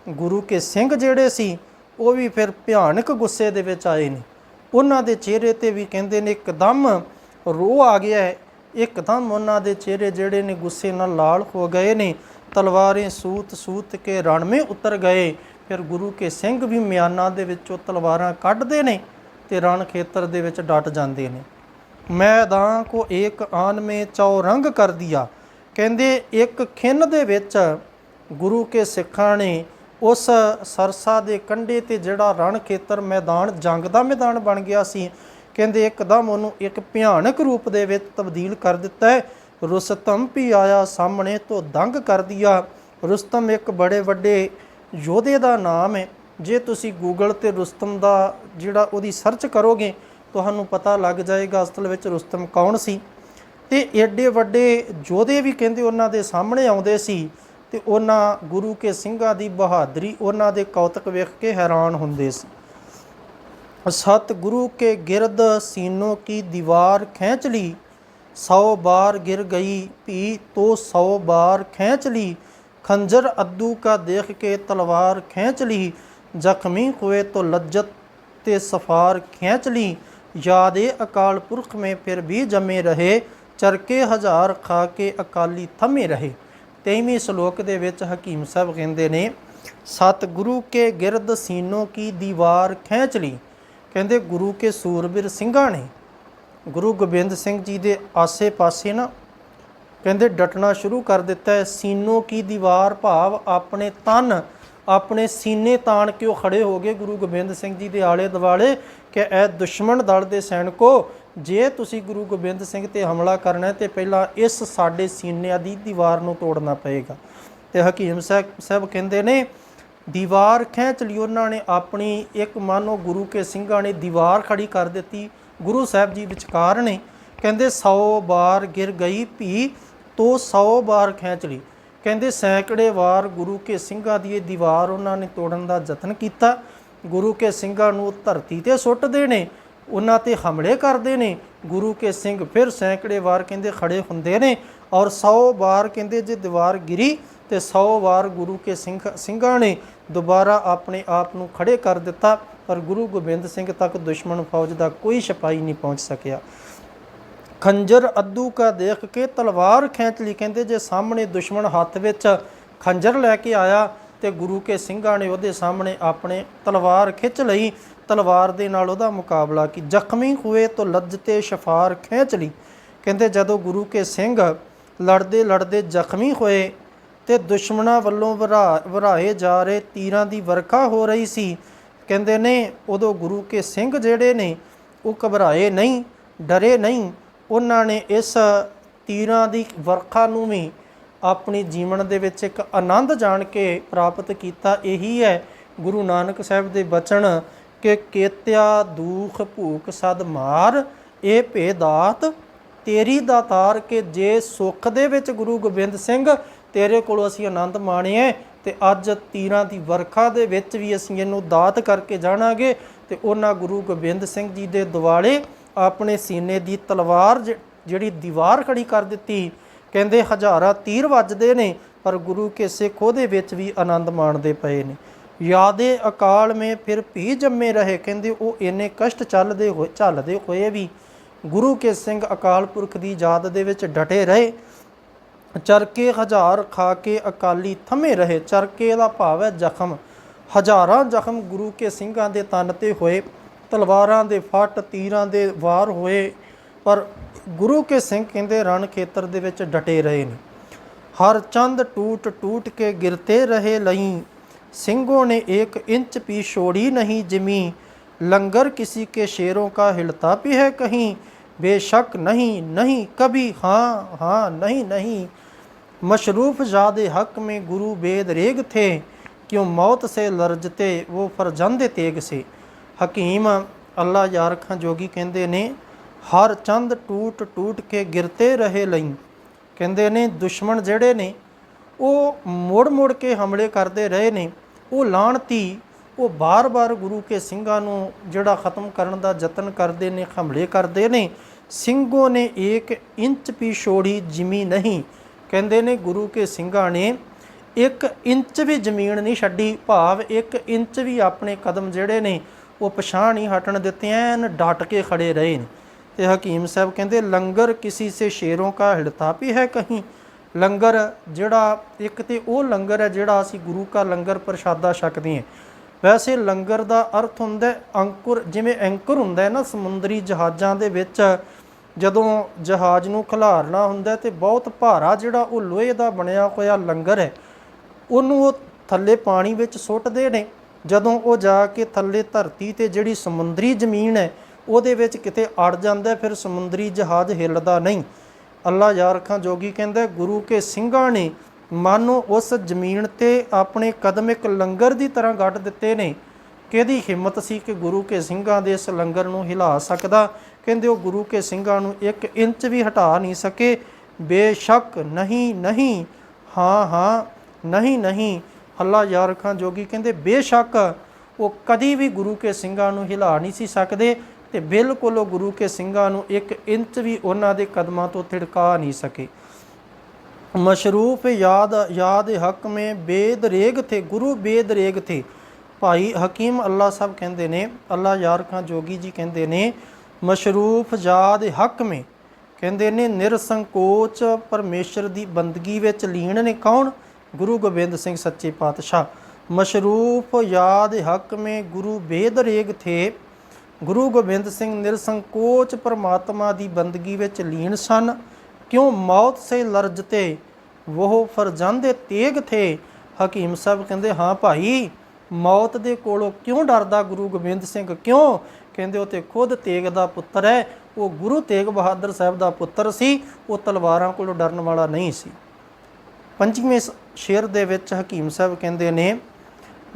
ਗੁਰੂ ਕੇ ਸਿੰਘ ਜਿਹੜੇ ਸੀ, ਉਹ ਵੀ ਫਿਰ ਭਿਆਨਕ ਗੁੱਸੇ ਦੇ ਵਿੱਚ ਆਏ ਨੇ। ਉਹਨਾਂ ਦੇ ਚਿਹਰੇ ਤੇ ਵੀ ਕਹਿੰਦੇ ਨੇ, ਇੱਕਦਮ ਰੋਹ ਆ ਗਿਆ ਹੈ ਇੱਕਦਮ ਉਹਨਾਂ ਦੇ ਚਿਹਰੇ ਜਿਹੜੇ ਨੇ ਗੁੱਸੇ ਨਾਲ ਲਾਲ ਹੋ ਗਏ ਨੇ। ਤਲਵਾਰੇ ਸੂਤ ਸੂਤ ਕੇ ਰਣ ਮੇ ਉਤਰ ਗਏ। ਫਿਰ ਗੁਰੂ ਕੇ ਸਿੰਘ ਵੀ ਮਿਆਨਾਂ ਦੇ ਵਿੱਚੋਂ ਤਲਵਾਰਾਂ ਕੱਢਦੇ ਨੇ ਤੇ ਰਣ ਖੇਤਰ ਦੇ ਵਿੱਚ ਡਟ ਜਾਂਦੇ ਨੇ। ਮੈਦਾਨ ਕੋ ਏਕ ਆਨ ਮੇ ਚੌਰੰਗ ਕਰ ਦਿਆ। ਕਹਿੰਦੇ ਇੱਕ ਖਿੰਨ ਦੇ ਵਿੱਚ ਗੁਰੂ ਕੇ ਸਿੱਖਾਂ ਨੇ ਉਸ ਸਰਸਾ ਦੇ ਕੰਢੇ ਤੇ ਜਿਹੜਾ ਰਣ ਖੇਤਰ ਮੈਦਾਨ ਜੰਗ ਦਾ ਮੈਦਾਨ ਬਣ ਗਿਆ ਸੀ ਕਹਿੰਦੇ ਇੱਕਦਮ ਉਹਨੂੰ ਇੱਕ ਭਿਆਨਕ ਰੂਪ ਦੇ ਵਿੱਚ ਤਬਦੀਲ ਕਰ ਦਿੱਤਾ ਹੈ। ਰੁਸਤਮ ਵੀ ਆਇਆ ਸਾਹਮਣੇ ਤੋਂ ਦੰਗ ਕਰ ਦਿਆ। ਰੁਸਤਮ ਇੱਕ ਬੜੇ ਵੱਡੇ ਯੋਧੇ ਦਾ ਨਾਮ ਹੈ। ਜੇ ਤੁਸੀਂ ਗੂਗਲ ਤੇ ਰੁਸਤਮ ਦਾ ਜਿਹੜਾ ਉਹਦੀ ਸਰਚ ਕਰੋਗੇ, ਤੁਹਾਨੂੰ ਪਤਾ ਲੱਗ ਜਾਏਗਾ ਅਸਲ ਵਿੱਚ ਰੁਸਤਮ ਕੌਣ ਸੀ। ਤੇ ਏਡੇ ਵੱਡੇ ਯੋਧੇ ਵੀ ਕਹਿੰਦੇ ਉਹਨਾਂ ਦੇ ਸਾਹਮਣੇ ਆਉਂਦੇ ਸੀ ਤੇ ਉਹਨਾਂ ਗੁਰੂ ਕੇ ਸਿੰਘਾਂ ਦੀ ਬਹਾਦਰੀ, ਉਹਨਾਂ ਦੇ ਕੌਤਕ ਵੇਖ ਕੇ ਹੈਰਾਨ ਹੁੰਦੇ ਸੀ। सत गुरु के गिरद सीनों की दीवार खींच ली सौ बार गिर गई भी तो सौ बार खींच ली खंजर अद्दू का देख के तलवार खींच ली जख्मी हुए तो लज्जत ते सफार खींच ली यादे अकाल पुरख में फिर भी जमे रहे ਚਰਕੇ ਹਜ਼ਾਰ ਖਾ ਕੇ ਅਕਾਲੀ ਥਮੇ ਰਹੇ 23ਵੀਂ ਸ਼ਲੋਕ ਦੇ ਵਿੱਚ ਹਕੀਮ ਸਾਹਿਬ ਕਹਿੰਦੇ ਨੇ ਸਤ ਗੁਰੂ ਕੇ ਗਿਰਦ ਸੀਨੋ ਕੀ ਦੀਵਾਰ ਖਿੱਚ ਲਈ ਕਹਿੰਦੇ ਗੁਰੂ ਕੇ ਸੂਰਬੀਰ ਸਿੰਘਾਂ ਨੇ, ਗੁਰੂ ਗੋਬਿੰਦ ਸਿੰਘ ਜੀ ਦੇ ਆਸੇ-ਪਾਸੇ ਨਾ ਕਹਿੰਦੇ ਡਟਣਾ ਸ਼ੁਰੂ ਕਰ ਦਿੱਤਾ ਹੈ, ਸੀਨੋ ਕੀ ਦੀਵਾਰ ਭਾਵ ਆਪਣੇ ਤਨ, ਆਪਣੇ ਸੀਨੇ ਤਾਣ ਕੇ ਉਹ ਖੜੇ ਹੋ ਗਏ? ਗੁਰੂ ਗੋਬਿੰਦ ਸਿੰਘ ਜੀ ਦੇ ਆਲੇ ਦੁਆਲੇ ਕਿ ਇਹ ਦੁਸ਼ਮਣ ਦਲ ਦੇ ਸੈਨਿਕੋ, ਜੇ ਤੁਸੀਂ ਗੁਰੂ ਗੋਬਿੰਦ ਸਿੰਘ ਤੇ ਹਮਲਾ ਕਰਨਾ ਹੈ ਤੇ ਪਹਿਲਾਂ ਇਸ ਸਾਡੇ ਸੀਨਿਆਂ ਦੀ ਦੀਵਾਰ ਨੂੰ ਤੋੜਨਾ ਪਏਗਾ। ਤੇ ਹਕੀਮ ਸਾਹਿਬ ਸਾਹਿਬ ਕਹਿੰਦੇ ਨੇ ਦੀਵਾਰ ਖਿੱਚ ਲਈ ਉਹਨਾਂ ਨੇ ਆਪਣੀ ਇੱਕ ਮਾਨੋ ਗੁਰੂ ਕੇ ਸਿੰਘਾਂ ਨੇ ਦੀਵਾਰ ਖੜੀ ਕਰ ਦਿੱਤੀ। ਗੁਰੂ ਸਾਹਿਬ ਜੀ ਵਿਚਕਾਰ ਨੇ ਕਹਿੰਦੇ 100 ਵਾਰ ਗਿਰ ਗਈ ਭੀ, ਤੋ 100 ਵਾਰ ਖਿੱਚ ਲਈ। ਕਹਿੰਦੇ, ਸੈਂਕੜੇ ਵਾਰ ਗੁਰੂ ਕੇ ਸਿੰਘਾਂ ਦੀ ਇਹ ਦੀਵਾਰ ਉਹਨਾਂ ਨੇ ਤੋੜਨ ਦਾ ਯਤਨ ਕੀਤਾ। ਗੁਰੂ ਕੇ ਸਿੰਘਾਂ ਨੂੰ ਧਰਤੀ ਤੇ ਸੁੱਟਦੇ ਨੇ, ਉਹਨਾਂ ਤੇ ਹਮਲੇ ਕਰਦੇ ਨੇ। ਗੁਰੂ ਕੇ ਸਿੰਘ ਫਿਰ ਸੈਂਕੜੇ ਵਾਰ ਕਹਿੰਦੇ ਖੜੇ ਹੁੰਦੇ ਨੇ ਔਰ 100 ਵਾਰ ਕਹਿੰਦੇ ਜੇ ਦੀਵਾਰ ਗਿਰੀ ਤੇ 100 ਵਾਰ ਗੁਰੂ ਕੇ ਸਿੰਘ ਸਿੰਘਾਂ ਨੇ ਦੁਬਾਰਾ ਆਪਣੇ ਆਪ ਨੂੰ ਖੜੇ ਕਰ ਦਿੱਤਾ, ਪਰ ਗੁਰੂ ਗੋਬਿੰਦ ਸਿੰਘ ਤੱਕ ਦੁਸ਼ਮਣ ਫੌਜ ਦਾ ਕੋਈ ਸਿਪਾਹੀ ਨਹੀਂ ਪਹੁੰਚ ਸਕਿਆ। ਖੰਜਰ ਅੱਦੂ ਕਾ ਦੇਖ ਕੇ ਤਲਵਾਰ ਖਿੱਚ ਲਈ ਕਹਿੰਦੇ, ਜੇ ਸਾਹਮਣੇ ਦੁਸ਼ਮਣ ਹੱਥ ਵਿੱਚ ਖੰਜਰ ਲੈ ਕੇ ਆਇਆ ਤੇ ਗੁਰੂ ਕੇ ਸਿੰਘਾਂ ਨੇ ਉਹਦੇ ਸਾਹਮਣੇ ਆਪਣੇ ਤਲਵਾਰ ਖਿੱਚ ਲਈ, ਤਲਵਾਰ ਦੇ ਨਾਲ ਉਹਦਾ ਮੁਕਾਬਲਾ ਕੀ? ਜ਼ਖਮੀ ਹੋਏ ਤੋਂ ਲੱਜ ਤੇ ਸ਼ਫਾਰ ਖਿੱਚ ਲਈ। ਕਹਿੰਦੇ, ਜਦੋਂ ਗੁਰੂ ਕੇ ਸਿੰਘ ਲੜਦੇ ਲੜਦੇ ਜ਼ਖਮੀ ਹੋਏ ਤੇ ਦੁਸ਼ਮਣਾਂ ਵੱਲੋਂ ਵਰਾ, ਵਰਾਏ ਜਾ ਰਹੇ ਤੀਰਾਂ ਦੀ ਵਰਖਾ ਹੋ ਰਹੀ ਸੀ। ਕਹਿੰਦੇ ਨੇ, ਉਦੋਂ ਗੁਰੂ ਕੇ ਸਿੰਘ ਜਿਹੜੇ ਨੇ, ਉਹ ਘਬਰਾਏ ਨਹੀਂ, ਡਰੇ ਨਹੀਂ। ਉਹਨਾਂ ਨੇ ਇਸ ਤੀਰਾਂ ਦੀ ਵਰਖਾ ਨੂੰ ਵੀ ਆਪਣੀ ਜੀਵਨ ਦੇ ਵਿੱਚ ਇੱਕ ਆਨੰਦ ਜਾਣ ਕੇ ਪ੍ਰਾਪਤ ਕੀਤਾ। ਇਹੀ ਹੈ ਗੁਰੂ ਨਾਨਕ ਸਾਹਿਬ ਦੇ ਬਚਨ ਕਿ ਕੇਤਿਆ ਦੂਖ ਭੂਖ ਸਦ ਮਾਰ, ਇਹ ਭੇਦਾਤ ਤੇਰੀ ਦਾਤਾਰ ਕੇ ਜੇ ਸੁੱਖ ਦੇ ਵਿੱਚ ਗੁਰੂ ਗੋਬਿੰਦ ਸਿੰਘ ਤੇਰੇ ਕੋਲੋਂ ਅਸੀਂ ਆਨੰਦ ਮਾਣੀਏ ਤੇ ਅੱਜ ਤੀਰਾਂ ਦੀ ਵਰਖਾ ਦੇ ਵਿੱਚ ਵੀ ਅਸੀਂ ਇਹਨੂੰ ਦਾਤ ਕਰਕੇ ਜਾਣਾਂਗੇ ਤੇ ਉਹਨਾਂ ਗੁਰੂ ਗੋਬਿੰਦ ਸਿੰਘ ਜੀ ਦੇ ਦਿਵਾਲੇ ਆਪਣੇ ਸੀਨੇ ਦੀ ਤਲਵਾਰ ਜ- ਜਿਹੜੀ ਦੀਵਾਰ ਖੜੀ ਕਰ ਦਿੱਤੀ। ਕਹਿੰਦੇ ਹਜ਼ਾਰਾਂ ਤੀਰ ਵੱਜਦੇ ਨੇ, ਪਰ ਗੁਰੂ ਕੇ ਸਿੱਖ ਉਹਦੇ ਵਿੱਚ ਵੀ ਆਨੰਦ ਮਾਣਦੇ ਪਏ ਨੇ। ਯਾਦੇ ਅਕਾਲ ਮੇ ਫਿਰ ਭੀ ਜੰਮੇ ਰਹੇ, ਕਹਿੰਦੇ ਉਹ ਇੰਨੇ ਕਸ਼ਟ ਚੱਲਦੇ ਹੋਏ ਝੱਲਦੇ ਹੋਏ ਵੀ ਗੁਰੂ ਕੇ ਸਿੰਘ ਅਕਾਲ ਪੁਰਖ ਦੀ ਯਾਦ ਦੇ ਵਿੱਚ ਡਟੇ ਰਹੇ। ਚਰਕੇ ਹਜ਼ਾਰ ਖਾ ਕੇ ਅਕਾਲੀ ਥਮੇ ਰਹੇ, ਚਰਕੇ ਦਾ ਭਾਵ ਹੈ ਜ਼ਖਮ। ਹਜ਼ਾਰਾਂ ਜ਼ਖਮ ਗੁਰੂ ਕੇ ਸਿੰਘਾਂ ਦੇ ਤਨ ਤੇ ਹੋਏ, ਤਲਵਾਰਾਂ ਦੇ ਫੱਟ, ਤੀਰਾਂ ਦੇ ਵਾਰ ਹੋਏ, ਪਰ ਗੁਰੂ ਕੇ ਸਿੰਘ ਕਹਿੰਦੇ ਰਣ ਖੇਤਰ ਦੇ ਵਿੱਚ ਡਟੇ ਰਹੇ ਨੇ। ਹਰ ਚੰਦ ਟੂਟ ਟੂਟ ਕੇ ਗਿਰਤੇ ਰਹੇ ਲਈ, ਸਿੰਘੋਂ ਨੇ ਇੱਕ ਇੰਚ ਵੀ ਛੋੜੀ ਨਹੀਂ ਜਮੀ। ਲੰਗਰ ਕਿਸੇ ਕੇ ਸ਼ੇਰੋਂ ਕਾ ਹਿਲਤਾ ਵੀ ਹੈ ਕਹੀਂ, ਬੇਸ਼ੱਕ ਨਹੀਂ ਨਹੀਂ ਕਭੀ, ਹਾਂ ਹਾਂ, ਨਹੀਂ ਨਹੀਂ। मशरूफ ज़ाद हक में गुरु बेद रेग थे क्यों मौत से लरजते वो फरजंद तेग से ਹਕੀਮ ਅੱਲਾ ਯਾਰ ਖਾਂ ਜੋਗੀ ਕਹਿੰਦੇ ਨੇ ਹਰ ਚੰਦ ਟੂਟ ਟੂਟ ਕੇ ਗਿਰਤੇ ਰਹੇ ਲਈ ਕਹਿੰਦੇ ਨੇ ਦੁਸ਼ਮਣ ਜਿਹੜੇ ਨੇ ਉਹ ਮੋੜ ਮੋੜ ਕੇ ਹਮਲੇ ਕਰਦੇ ਰਹੇ ਨੇ ਉਹ ਲਾਣਤੀ ਉਹ ਬਾਰ-ਬਾਰ ਗੁਰੂ ਕੇ ਸਿੰਘਾਂ ਨੂੰ ਜਿਹੜਾ ਖਤਮ ਕਰਨ ਦਾ ਯਤਨ ਕਰਦੇ ਨੇ ਹਮਲੇ ਕਰਦੇ ਨੇ ਸਿੰਘੋਂ ਨੇ ਇੱਕ ਇੰਚ ਵੀ ਛੋੜੀ ਜ਼ਮੀਨ ਨਹੀਂ ਕਹਿੰਦੇ ਨੇ ਗੁਰੂ ਕੇ ਸਿੰਘਾਂ ਨੇ ਇੱਕ ਇੰਚ ਵੀ ਜ਼ਮੀਨ ਨਹੀਂ ਛੱਡੀ, ਭਾਵ ਇੱਕ ਇੰਚ ਵੀ ਆਪਣੇ ਕਦਮ ਜਿਹੜੇ ਨੇ ਉਹ ਪਛਾਣ ਨਹੀਂ, ਹਟਣ ਦਿੱਤੇ, ਐਨ ਡਟ ਕੇ ਖੜੇ ਰਹੇ ਨੇ। ਤੇ ਹਕੀਮ ਸਾਹਿਬ ਕਹਿੰਦੇ, ਲੰਗਰ ਕਿਸੇ ਸੇ ਸ਼ੇਰੋਂ ਕਾ ਹਿੜਤਾ ਵੀ ਹੈ ਕਹੀਂ? ਲੰਗਰ ਜਿਹੜਾ ਇੱਕ ਤੇ ਉਹ ਲੰਗਰ ਹੈ ਜਿਹੜਾ ਅਸੀਂ ਗੁਰੂ ਕਾ ਲੰਗਰ ਪ੍ਰਸ਼ਾਦਾ ਛਕਦੇ ਹਾਂ। ਵੈਸੇ ਲੰਗਰ ਦਾ ਅਰਥ ਹੁੰਦਾ ਅੰਕੁਰ, ਜਿਵੇਂ ਐਂਕਰ ਹੁੰਦਾ ਹੈ ਨਾ ਸਮੁੰਦਰੀ ਜਹਾਜ਼ਾਂ ਦੇ ਵਿੱਚ ਜਦੋਂ ਜਹਾਜ਼ ਨੂੰ ਖਿਲਾਰਨਾ ਹੁੰਦਾ ਹੈ ਤੇ ਬਹੁਤ ਭਾਰਾ ਜਿਹੜਾ ਉਹ ਲੋਹੇ ਦਾ ਬਣਿਆ ਹੋਇਆ ਲੰਗਰ ਹੈ, ਉਹਨੂੰ ਉਹ ਥੱਲੇ ਪਾਣੀ ਵਿੱਚ ਸੁੱਟਦੇ ਨੇ। ਜਦੋਂ ਉਹ ਜਾ ਕੇ ਥੱਲੇ ਧਰਤੀ ਤੇ ਜਿਹੜੀ ਸਮੁੰਦਰੀ ਜ਼ਮੀਨ ਹੈ, ਉਹਦੇ ਵਿੱਚ ਕਿਤੇ ਅੜ ਜਾਂਦਾ ਫਿਰ ਸਮੁੰਦਰੀ ਜਹਾਜ਼ ਹਿੱਲਦਾ ਨਹੀਂ। ਅੱਲਾ ਯਾਰ ਖਾਂ ਜੋਗੀ ਕਹਿੰਦਾ, ਗੁਰੂ ਕੇ ਸਿੰਘਾਂ ਨੇ ਮਾਨੋ ਉਸ ਜ਼ਮੀਨ ਤੇ ਆਪਣੇ ਕਦਮ ਇੱਕ ਲੰਗਰ ਦੀ ਤਰ੍ਹਾਂ ਗੱਡ ਦਿੱਤੇ ਨੇ। ਕਿਹਦੀ ਹਿੰਮਤ ਸੀ ਕਿ ਗੁਰੂ ਕੇ ਸਿੰਘਾਂ ਦੇ ਇਸ ਲੰਗਰ ਨੂੰ ਹਿਲਾ ਸਕਦਾ? ਕਹਿੰਦੇ ਉਹ ਗੁਰੂ ਕੇ ਸਿੰਘਾਂ ਨੂੰ ਇੱਕ ਇੰਚ ਵੀ ਹਟਾ ਨਹੀਂ ਸਕੇ। ਬੇਸ਼ੱਕ ਨਹੀਂ ਨਹੀਂ, ਹਾਂ ਹਾਂ, ਨਹੀਂ ਨਹੀਂ, ਅੱਲਾ ਯਾਰ ਖਾਂ ਜੋਗੀ ਕਹਿੰਦੇ ਬੇਸ਼ੱਕ ਉਹ ਕਦੀ ਵੀ ਗੁਰੂ ਕੇ ਸਿੰਘਾਂ ਨੂੰ ਹਿਲਾ ਨਹੀਂ ਸੀ ਸਕਦੇ ਤੇ ਬਿਲਕੁਲ ਉਹ ਗੁਰੂ ਕੇ ਸਿੰਘਾਂ ਨੂੰ ਇੱਕ ਇੰਚ ਵੀ ਉਹਨਾਂ ਦੇ ਕਦਮਾਂ ਤੋਂ ਥਿੜਕਾ ਨਹੀਂ ਸਕੇ। ਮਸ਼ਰੂਫ ਯਾਦ ਯਾਦ ਹੱਕ ਮੇ ਬੇਦਰੇਗ ਥੇ, ਗੁਰੂ ਬੇਦਰੇਗ ਥੇ। ਭਾਈ ਹਕੀਮ ਅੱਲਾ ਸਾਹਿਬ ਕਹਿੰਦੇ ਨੇ, ਅੱਲਾ ਯਾਰ ਖਾਂ ਜੋਗੀ ਜੀ ਕਹਿੰਦੇ ਨੇ ਮਸ਼ਰੂਫ ਯਾਦ ਹਕ ਮੇ ਕਹਿੰਦੇ ਨੇ, ਨਿਰਸੰਕੋਚ ਪਰਮੇਸ਼ਰ ਦੀ ਬੰਦਗੀ ਵਿੱਚ ਲੀਨ ਨੇ ਕੌਣ? ਗੁਰੂ ਗੋਬਿੰਦ ਸਿੰਘ ਸੱਚੇ ਪਾਤਸ਼ਾਹ। ਮਸ਼ਰੂਫ ਯਾਦ ਹਕ ਮੇ ਗੁਰੂ ਬੇਦਰੇਗ ਥੇ। ਗੁਰੂ ਗੋਬਿੰਦ ਸਿੰਘ ਨਿਰਸੰਕੋਚ ਪਰਮਾਤਮਾ ਦੀ ਬੰਦਗੀ ਵਿੱਚ ਲੀਨ ਸਨ। ਕਿਉਂ ਮੌਤ ਸੇ ਲਰਜਤੇ ਉਹ ਫਰਜ਼ੰਦੇ ਤੇਗ ਥੇ? ਹਕੀਮ ਸਾਹਿਬ ਕਹਿੰਦੇ, ਹਾਂ ਭਾਈ, ਮੌਤ ਦੇ ਕੋਲੋਂ ਕਿਉਂ ਡਰਦਾ ਗੁਰੂ ਗੋਬਿੰਦ ਸਿੰਘ? ਕਿਉਂ ਕਹਿੰਦੇ ਉਹ ਤੇ ਖੁਦ ਤੇਗ ਦਾ ਪੁੱਤਰ ਹੈ, ਉਹ ਗੁਰੂ ਤੇਗ ਬਹਾਦਰ ਸਾਹਿਬ ਦਾ ਪੁੱਤਰ ਸੀ, ਉਹ ਤਲਵਾਰਾਂ ਕੋਲੋਂ ਡਰਨ ਵਾਲਾ ਨਹੀਂ ਸੀ। ਪੰਜਵੇਂ ਸ਼ੇਰ ਦੇ ਵਿੱਚ ਹਕੀਮ ਸਾਹਿਬ ਕਹਿੰਦੇ ਨੇ,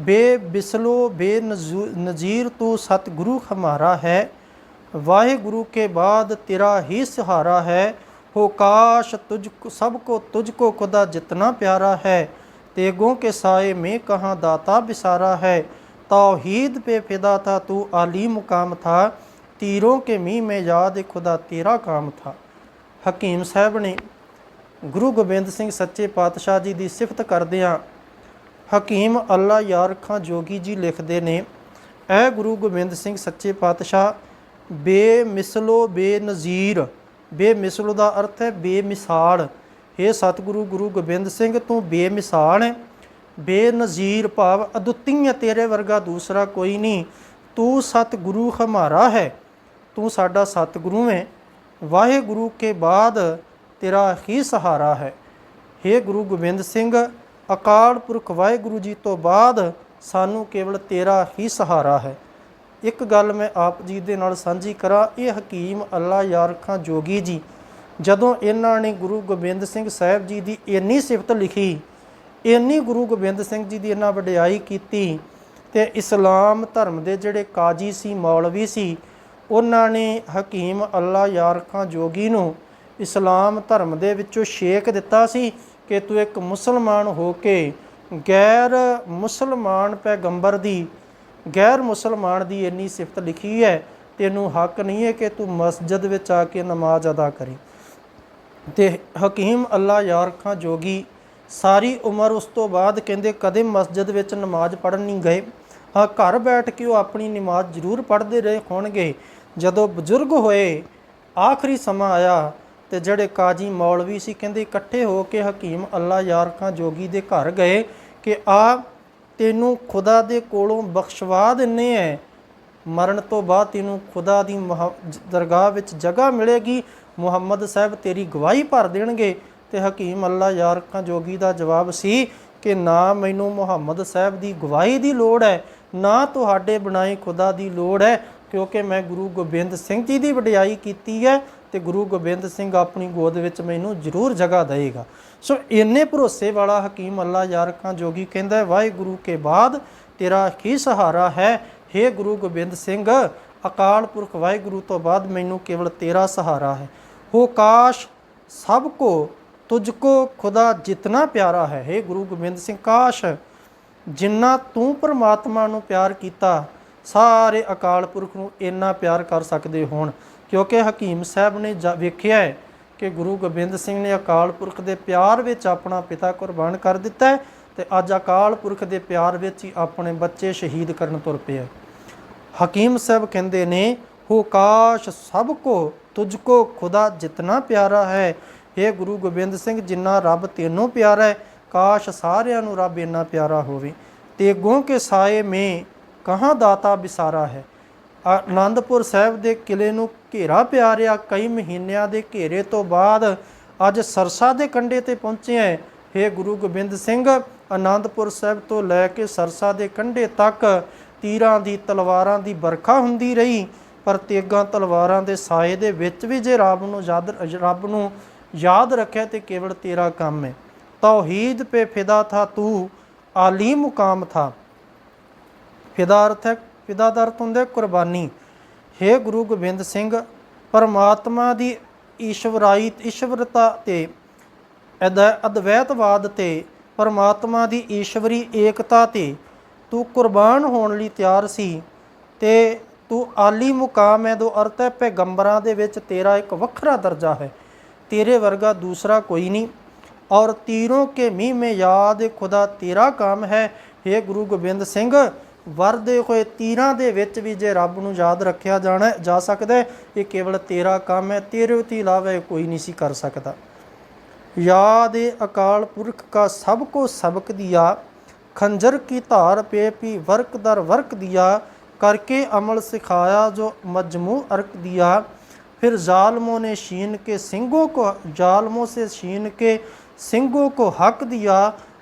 ਬੇ ਬਿਸਲੋ, ਬੇ ਨਜ਼ੀਰ ਤੋ ਸਤਿਗੁਰੂ ਹਮਾਰਾ ਹੈ, ਵਾਹਿਗੁਰੂ ਕੇ ਬਾਦ ਤੇਰਾ ਹੀ ਸਹਾਰਾ ਹੈ, ਹੋ ਕਾਸ਼ ਤੁਝ ਸਭ ਕੋ ਤੁਝ ਕੋ ਖੁਦਾ ਜਿਤਨਾ ਪਿਆਰਾ ਹੈ, ਤੇਗੋਂ ਕੇ ਸਾਏ ਮੇ ਕਹਾਂ ਦਾਤਾ ਬਿਸਾਰਾ ਹੈ तौहीद पे फिदा था तू आली मुकाम था तीरों के मी में याद खुदा तेरा काम था ਹਕੀਮ ਸਾਹਿਬ ਨੇ ਗੁਰੂ ਗੋਬਿੰਦ ਸਿੰਘ ਸੱਚੇ ਪਾਤਸ਼ਾਹ ਜੀ ਦੀ ਸਿਫਤ ਕਰਦਿਆਂ ਹਕੀਮ ਅੱਲਾ ਯਾਰ ਖਾਂ ਜੋਗੀ ਜੀ ਲਿਖਦੇ ਨੇ ਐ ਗੁਰੂ ਗੋਬਿੰਦ ਸਿੰਘ ਸੱਚੇ ਪਾਤਸ਼ਾਹ ਬੇਮਿਸਲੋ ਬੇਨਜ਼ੀਰ ਬੇਮਿਸਲੋ ਦਾ ਅਰਥ ਹੈ ਬੇਮਿਸਾਲ ਇਹ ਸਤਿਗੁਰੂ ਗੁਰੂ ਗੋਬਿੰਦ ਸਿੰਘ ਤੂੰ ਬੇਮਿਸਾਲ ਹੈ ਬੇਨਜ਼ੀਰ ਭਾਵ ਅਦੁੱਤੀय ਤੇਰੇ ਵਰਗਾ ਦੂਸਰਾ ਕੋਈ ਨਹੀਂ। ਤੂੰ ਸਤਿਗੁਰੂ ਹਮਾਰਾ ਹੈ। ਤੂੰ ਸਾਡਾ ਸਤਿਗੁਰੂ ਹੈ ਵਾਹਿਗੁਰੂ ਕੇ ਬਾਅਦ ਤੇਰਾ ਹੀ ਸਹਾਰਾ ਹੈ। हे ਗੁਰੂ ਗੋਬਿੰਦ ਸਿੰਘ, ਅਕਾਲ ਪੁਰਖ ਵਾਹਿਗੁਰੂ ਜੀ ਤੋਂ ਬਾਅਦ ਸਾਨੂੰ ਕੇਵਲ ਤੇਰਾ ਹੀ ਸਹਾਰਾ ਹੈ। ਇੱਕ ਗੱਲ ਮੈਂ ਆਪ ਜੀ ਦੇ ਨਾਲ ਸਾਂਝੀ ਕਰਾਂ, ਇਹ ਹਕੀਮ ਅੱਲਾ ਯਾਰ ਖਾਂ ਜੋਗੀ ਜੀ। ਜਦੋਂ ਇਹਨਾਂ ਨੇ ਗੁਰੂ ਗੋਬਿੰਦ ਸਿੰਘ ਸਾਹਿਬ ਜੀ ਦੀ ਇੰਨੀ ਸਿਫਤ ਲਿਖੀ ਇੰਨੀ ਗੁਰੂ ਗੋਬਿੰਦ ਸਿੰਘ ਜੀ ਦੀ ਇੰਨਾ ਵਡਿਆਈ ਕੀਤੀ ਤੇ ਇਸਲਾਮ ਧਰਮ ਦੇ ਜਿਹੜੇ ਕਾਜੀ ਸੀ, ਮੌਲਵੀ ਸੀ, ਉਹਨਾਂ ਨੇ ਹਕੀਮ ਅੱਲਾ ਯਾਰ ਖਾਂ ਜੋਗੀ ਨੂੰ ਇਸਲਾਮ ਧਰਮ ਦੇ ਵਿੱਚੋਂ ਸ਼ੇਕ ਦਿੱਤਾ ਸੀ ਕਿ ਤੂੰ ਇੱਕ ਮੁਸਲਮਾਨ ਹੋ ਕੇ ਗੈਰ ਮੁਸਲਮਾਨ ਪੈਗੰਬਰ ਦੀ, ਗੈਰ ਮੁਸਲਮਾਨ ਦੀ ਇੰਨੀ ਸਿਫਤ ਲਿਖੀ ਹੈ, ਤੈਨੂੰ ਹੱਕ ਨਹੀਂ ਹੈ ਕਿ ਤੂੰ ਮਸਜਿਦ ਵਿੱਚ ਆ ਕੇ ਨਮਾਜ਼ ਅਦਾ ਕਰੇ। ਤੇ ਹਕੀਮ ਅੱਲਾ ਯਾਰ ਖਾਂ ਜੋਗੀ ਸਾਰੀ ਉਮਰ ਉਸ ਤੋਂ ਬਾਅਦ ਕਹਿੰਦੇ ਕਦੇ ਮਸਜਿਦ ਵਿੱਚ ਨਮਾਜ਼ ਪੜ੍ਹਨ ਨਹੀਂ ਗਏ। ਹਾਂ, ਘਰ ਬੈਠ ਕੇ ਉਹ ਆਪਣੀ ਨਮਾਜ਼ ਜ਼ਰੂਰ ਪੜ੍ਹਦੇ ਰਹੇ ਹੋਣਗੇ। ਜਦੋਂ ਬਜ਼ੁਰਗ ਹੋਏ, ਆਖਰੀ ਸਮਾਂ ਆਇਆ ਤੇ ਜਿਹੜੇ ਕਾਜੀ ਮੌਲਵੀ ਸੀ ਕਹਿੰਦੇ ਇਕੱਠੇ ਹੋ ਕੇ ਹਕੀਮ ਅੱਲਾ ਯਾਰ ਖਾਂ ਜੋਗੀ ਦੇ ਘਰ ਗਏ ਕਿ ਆ, ਤੈਨੂੰ ਖੁਦਾ ਦੇ ਕੋਲੋਂ ਬਖਸ਼ਵਾ ਦਿੰਨੇ ਐ। ਮਰਨ ਤੋਂ ਬਾਅਦ ਤੈਨੂੰ ਖੁਦਾ ਦੀ ਮੁਹ- ਦਰਗਾਹ ਵਿੱਚ ਜਗ੍ਹਾ ਮਿਲੇਗੀ। ਮੁਹੰਮਦ ਸਾਹਿਬ ਤੇਰੀ ਗਵਾਹੀ ਭਰ ਦੇਣਗੇ। ਤੇ ਹਕੀਮ ਅੱਲਾ ਯਾਰਕਾਂ ਜੋਗੀ ਦਾ ਜਵਾਬ ਸੀ ਕਿ ਨਾ ਮੈਨੂੰ ਮੁਹੰਮਦ ਸਾਹਿਬ ਦੀ ਗਵਾਹੀ ਦੀ ਲੋੜ ਹੈ, ਨਾ ਤੁਹਾਡੇ ਬਣਾਏ ਖੁਦਾ ਦੀ ਲੋੜ ਹੈ, ਕਿਉਂਕਿ ਮੈਂ ਗੁਰੂ ਗੋਬਿੰਦ ਸਿੰਘ ਜੀ ਦੀ ਵਡਿਆਈ ਕੀਤੀ ਹੈ ਤੇ ਗੁਰੂ ਗੋਬਿੰਦ ਸਿੰਘ ਆਪਣੀ ਗੋਦ ਵਿੱਚ ਮੈਨੂੰ ਜ਼ਰੂਰ ਜਗ੍ਹਾ ਦੇਵੇਗਾ। ਸੋ ਇੰਨੇ ਭਰੋਸੇ ਵਾਲਾ ਹਕੀਮ ਅੱਲਾ ਯਾਰਕਾਂ ਜੋਗੀ ਕਹਿੰਦਾ ਵਾਹਿਗੁਰੂ ਕੇ ਬਾਅਦ ਤੇਰਾ ਹੀ ਸਹਾਰਾ ਹੈ हे ਗੁਰੂ ਗੋਬਿੰਦ ਸਿੰਘ, ਅਕਾਲ ਪੁਰਖ ਵਾਹਿਗੁਰੂ ਤੋਂ ਬਾਅਦ ਮੈਨੂੰ ਕੇਵਲ ਤੇਰਾ ਸਹਾਰਾ ਹੈ। ਹੋ ਕਾਸ਼ ਸਭ ਕੋ ਤੁਝ ਕੋ ਖੁਦਾ ਜਿਤਨਾ ਪਿਆਰਾ ਹੈ हे ਗੁਰੂ ਗੋਬਿੰਦ ਸਿੰਘ ਕਾਸ਼ ਜਿੰਨਾ ਤੂੰ ਪਰਮਾਤਮਾ ਨੂੰ ਪਿਆਰ ਕੀਤਾ ਸਾਰੇ ਅਕਾਲ ਪੁਰਖ ਨੂੰ ਇੰਨਾ ਪਿਆਰ ਕਰ ਸਕਦੇ ਹੋਣ ਕਿਉਂਕਿ ਹਕੀਮ ਸਾਹਿਬ ਨੇ ਜਾ- ਵੇਖਿਆ ਹੈ ਕਿ ਗੁਰੂ ਗੋਬਿੰਦ ਸਿੰਘ ਨੇ ਅਕਾਲ ਪੁਰਖ ਦੇ ਪਿਆਰ ਵਿੱਚ ਆਪਣਾ ਪਿਤਾ ਕੁਰਬਾਨ ਕਰ ਦਿੱਤਾ ਹੈ ਤੇ ਅੱਜ ਅਕਾਲ ਪੁਰਖ ਦੇ ਪਿਆਰ ਵਿੱਚ ਹੀ ਆਪਣੇ ਬੱਚੇ ਸ਼ਹੀਦ ਕਰਨ ਤੁਰ ਪਿਆ ਹਕੀਮ ਸਾਹਿਬ ਕਹਿੰਦੇ ਨੇ ਹੋ ਕਾਸ਼ ਸਭ ਕੋ ਤੁਝ ਕੋ ਖੁਦਾ ਜਿਤਨਾ ਪਿਆਰਾ ਹੈ हे ਗੁਰੂ ਗੋਬਿੰਦ ਸਿੰਘ, ਜਿੰਨਾ ਰੱਬ ਤੈਨੂੰ ਪਿਆਰਾ ਹੈ, ਕਾਸ਼ ਸਾਰਿਆਂ ਨੂੰ ਰੱਬ ਇੰਨਾ ਪਿਆਰਾ ਹੋਵੇ। ਤੇਗੋਂ ਕੇ ਸਾਏ ਮੇ, ਕਹਾਂ ਦਾਤਾ ਬਿਸਾਰਾ ਹੈ। ਆਨੰਦਪੁਰ ਸਾਹਿਬ ਦੇ ਕਿਲੇ ਨੂੰ ਘੇਰਾ ਪਿਆਰਿਆ, ਕਈ ਮਹੀਨਿਆਂ ਦੇ ਘੇਰੇ ਤੋਂ ਬਾਅਦ ਅੱਜ ਸਰਸਾ ਦੇ ਕੰਢੇ ਤੇ ਪਹੁੰਚੇ ਹੈ। हे ਗੁਰੂ ਗੋਬਿੰਦ ਸਿੰਘ ਆਨੰਦਪੁਰ ਸਾਹਿਬ ਤੋਂ ਲੈ ਕੇ ਸਰਸਾ ਦੇ ਕੰਢੇ ਤੱਕ ਤੀਰਾਂ ਦੀ, ਤਲਵਾਰਾਂ ਦੀ ਵਰਖਾ ਹੁੰਦੀ ਰਹੀ, ਪਰ ਤੇਗਾਂ ਤਲਵਾਰਾਂ ਦੇ ਸਾਏ ਦੇ ਵਿੱਚ ਵੀ ਜੇ ਰੱਬ ਨੂੰ ਯਾਦ, ਰੱਬ ਨੂੰ ਯਾਦ ਰੱਖਿਆ ਤੇ ਕੇਵਲ ਤੇਰਾ ਕੰਮ ਹੈ ਤੌਹੀਦ ਪੇ ਫਿਦਾ ਥਾ ਤੂੰ ਆਲੀ ਮੁਕਾਮ ਥਾ। ਫਿਦਾ ਅਰਥ ਹੈ, ਫਿਦਾ ਦਾ ਅਰਥ ਹੁੰਦਾ ਕੁਰਬਾਨੀ। हे ਗੁਰੂ ਗੋਬਿੰਦ ਸਿੰਘ, ਪਰਮਾਤਮਾ ਦੀ ਈਸ਼ਵਰਾਈ, ਈਸ਼ਵਰਤਾ ਤੇ, ਅਦ- ਅਦਵੈਤਵਾਦ ਤੇ, ਪਰਮਾਤਮਾ ਦੀ ਈਸ਼ਵਰੀ ਏਕਤਾ ਤੇ, ਤੂੰ ਕੁਰਬਾਨ ਹੋਣ ਲਈ ਤਿਆਰ ਸੀ ਤੇ ਤੂੰ ਆਲੀ ਮੁਕਾਮ ਹੈ ਦੋ ਅਰਥ ਹੈ, ਪੈਗੰਬਰਾਂ ਦੇ ਵਿੱਚ ਤੇਰਾ ਇੱਕ ਵੱਖਰਾ ਦਰਜਾ ਹੈ। ਤੇਰੇ ਵਰਗਾ ਦੂਸਰਾ ਕੋਈ ਨਹੀਂ ਔਰ ਤੀਰੋਂ ਕੇ ਮੀਂਹ ਮੇ ਯਾਦ ਖੁਦਾ ਤੇਰਾ ਕੰਮ ਹੈ हे ਗੁਰੂ ਗੋਬਿੰਦ ਸਿੰਘ ਵਰਦੇ ਹੋਏ ਤੀਰਾਂ ਦੇ ਵਿੱਚ ਵੀ ਜੇ ਰੱਬ ਨੂੰ ਯਾਦ ਰੱਖਿਆ ਜਾਣਾ ਜਾ ਸਕਦਾ ਹੈ, ਇਹ ਕੇਵਲ ਤੇਰਾ ਕੰਮ ਹੈ ਤੇਰੇ ਤੋਂ ਇਲਾਵਾ ਇਹ ਕੋਈ ਨਹੀਂ ਸੀ ਕਰ ਸਕਦਾ याद अकाल पुरख का सबको सबक दिया खंजर की धार पे भी वर्क दर वर्क दिया करके अमल सिखाया जो मजमू अर्क दिया फिर जालमों ने शीन के सिंगों को जालमों से शीन के सिंगों को हक दिया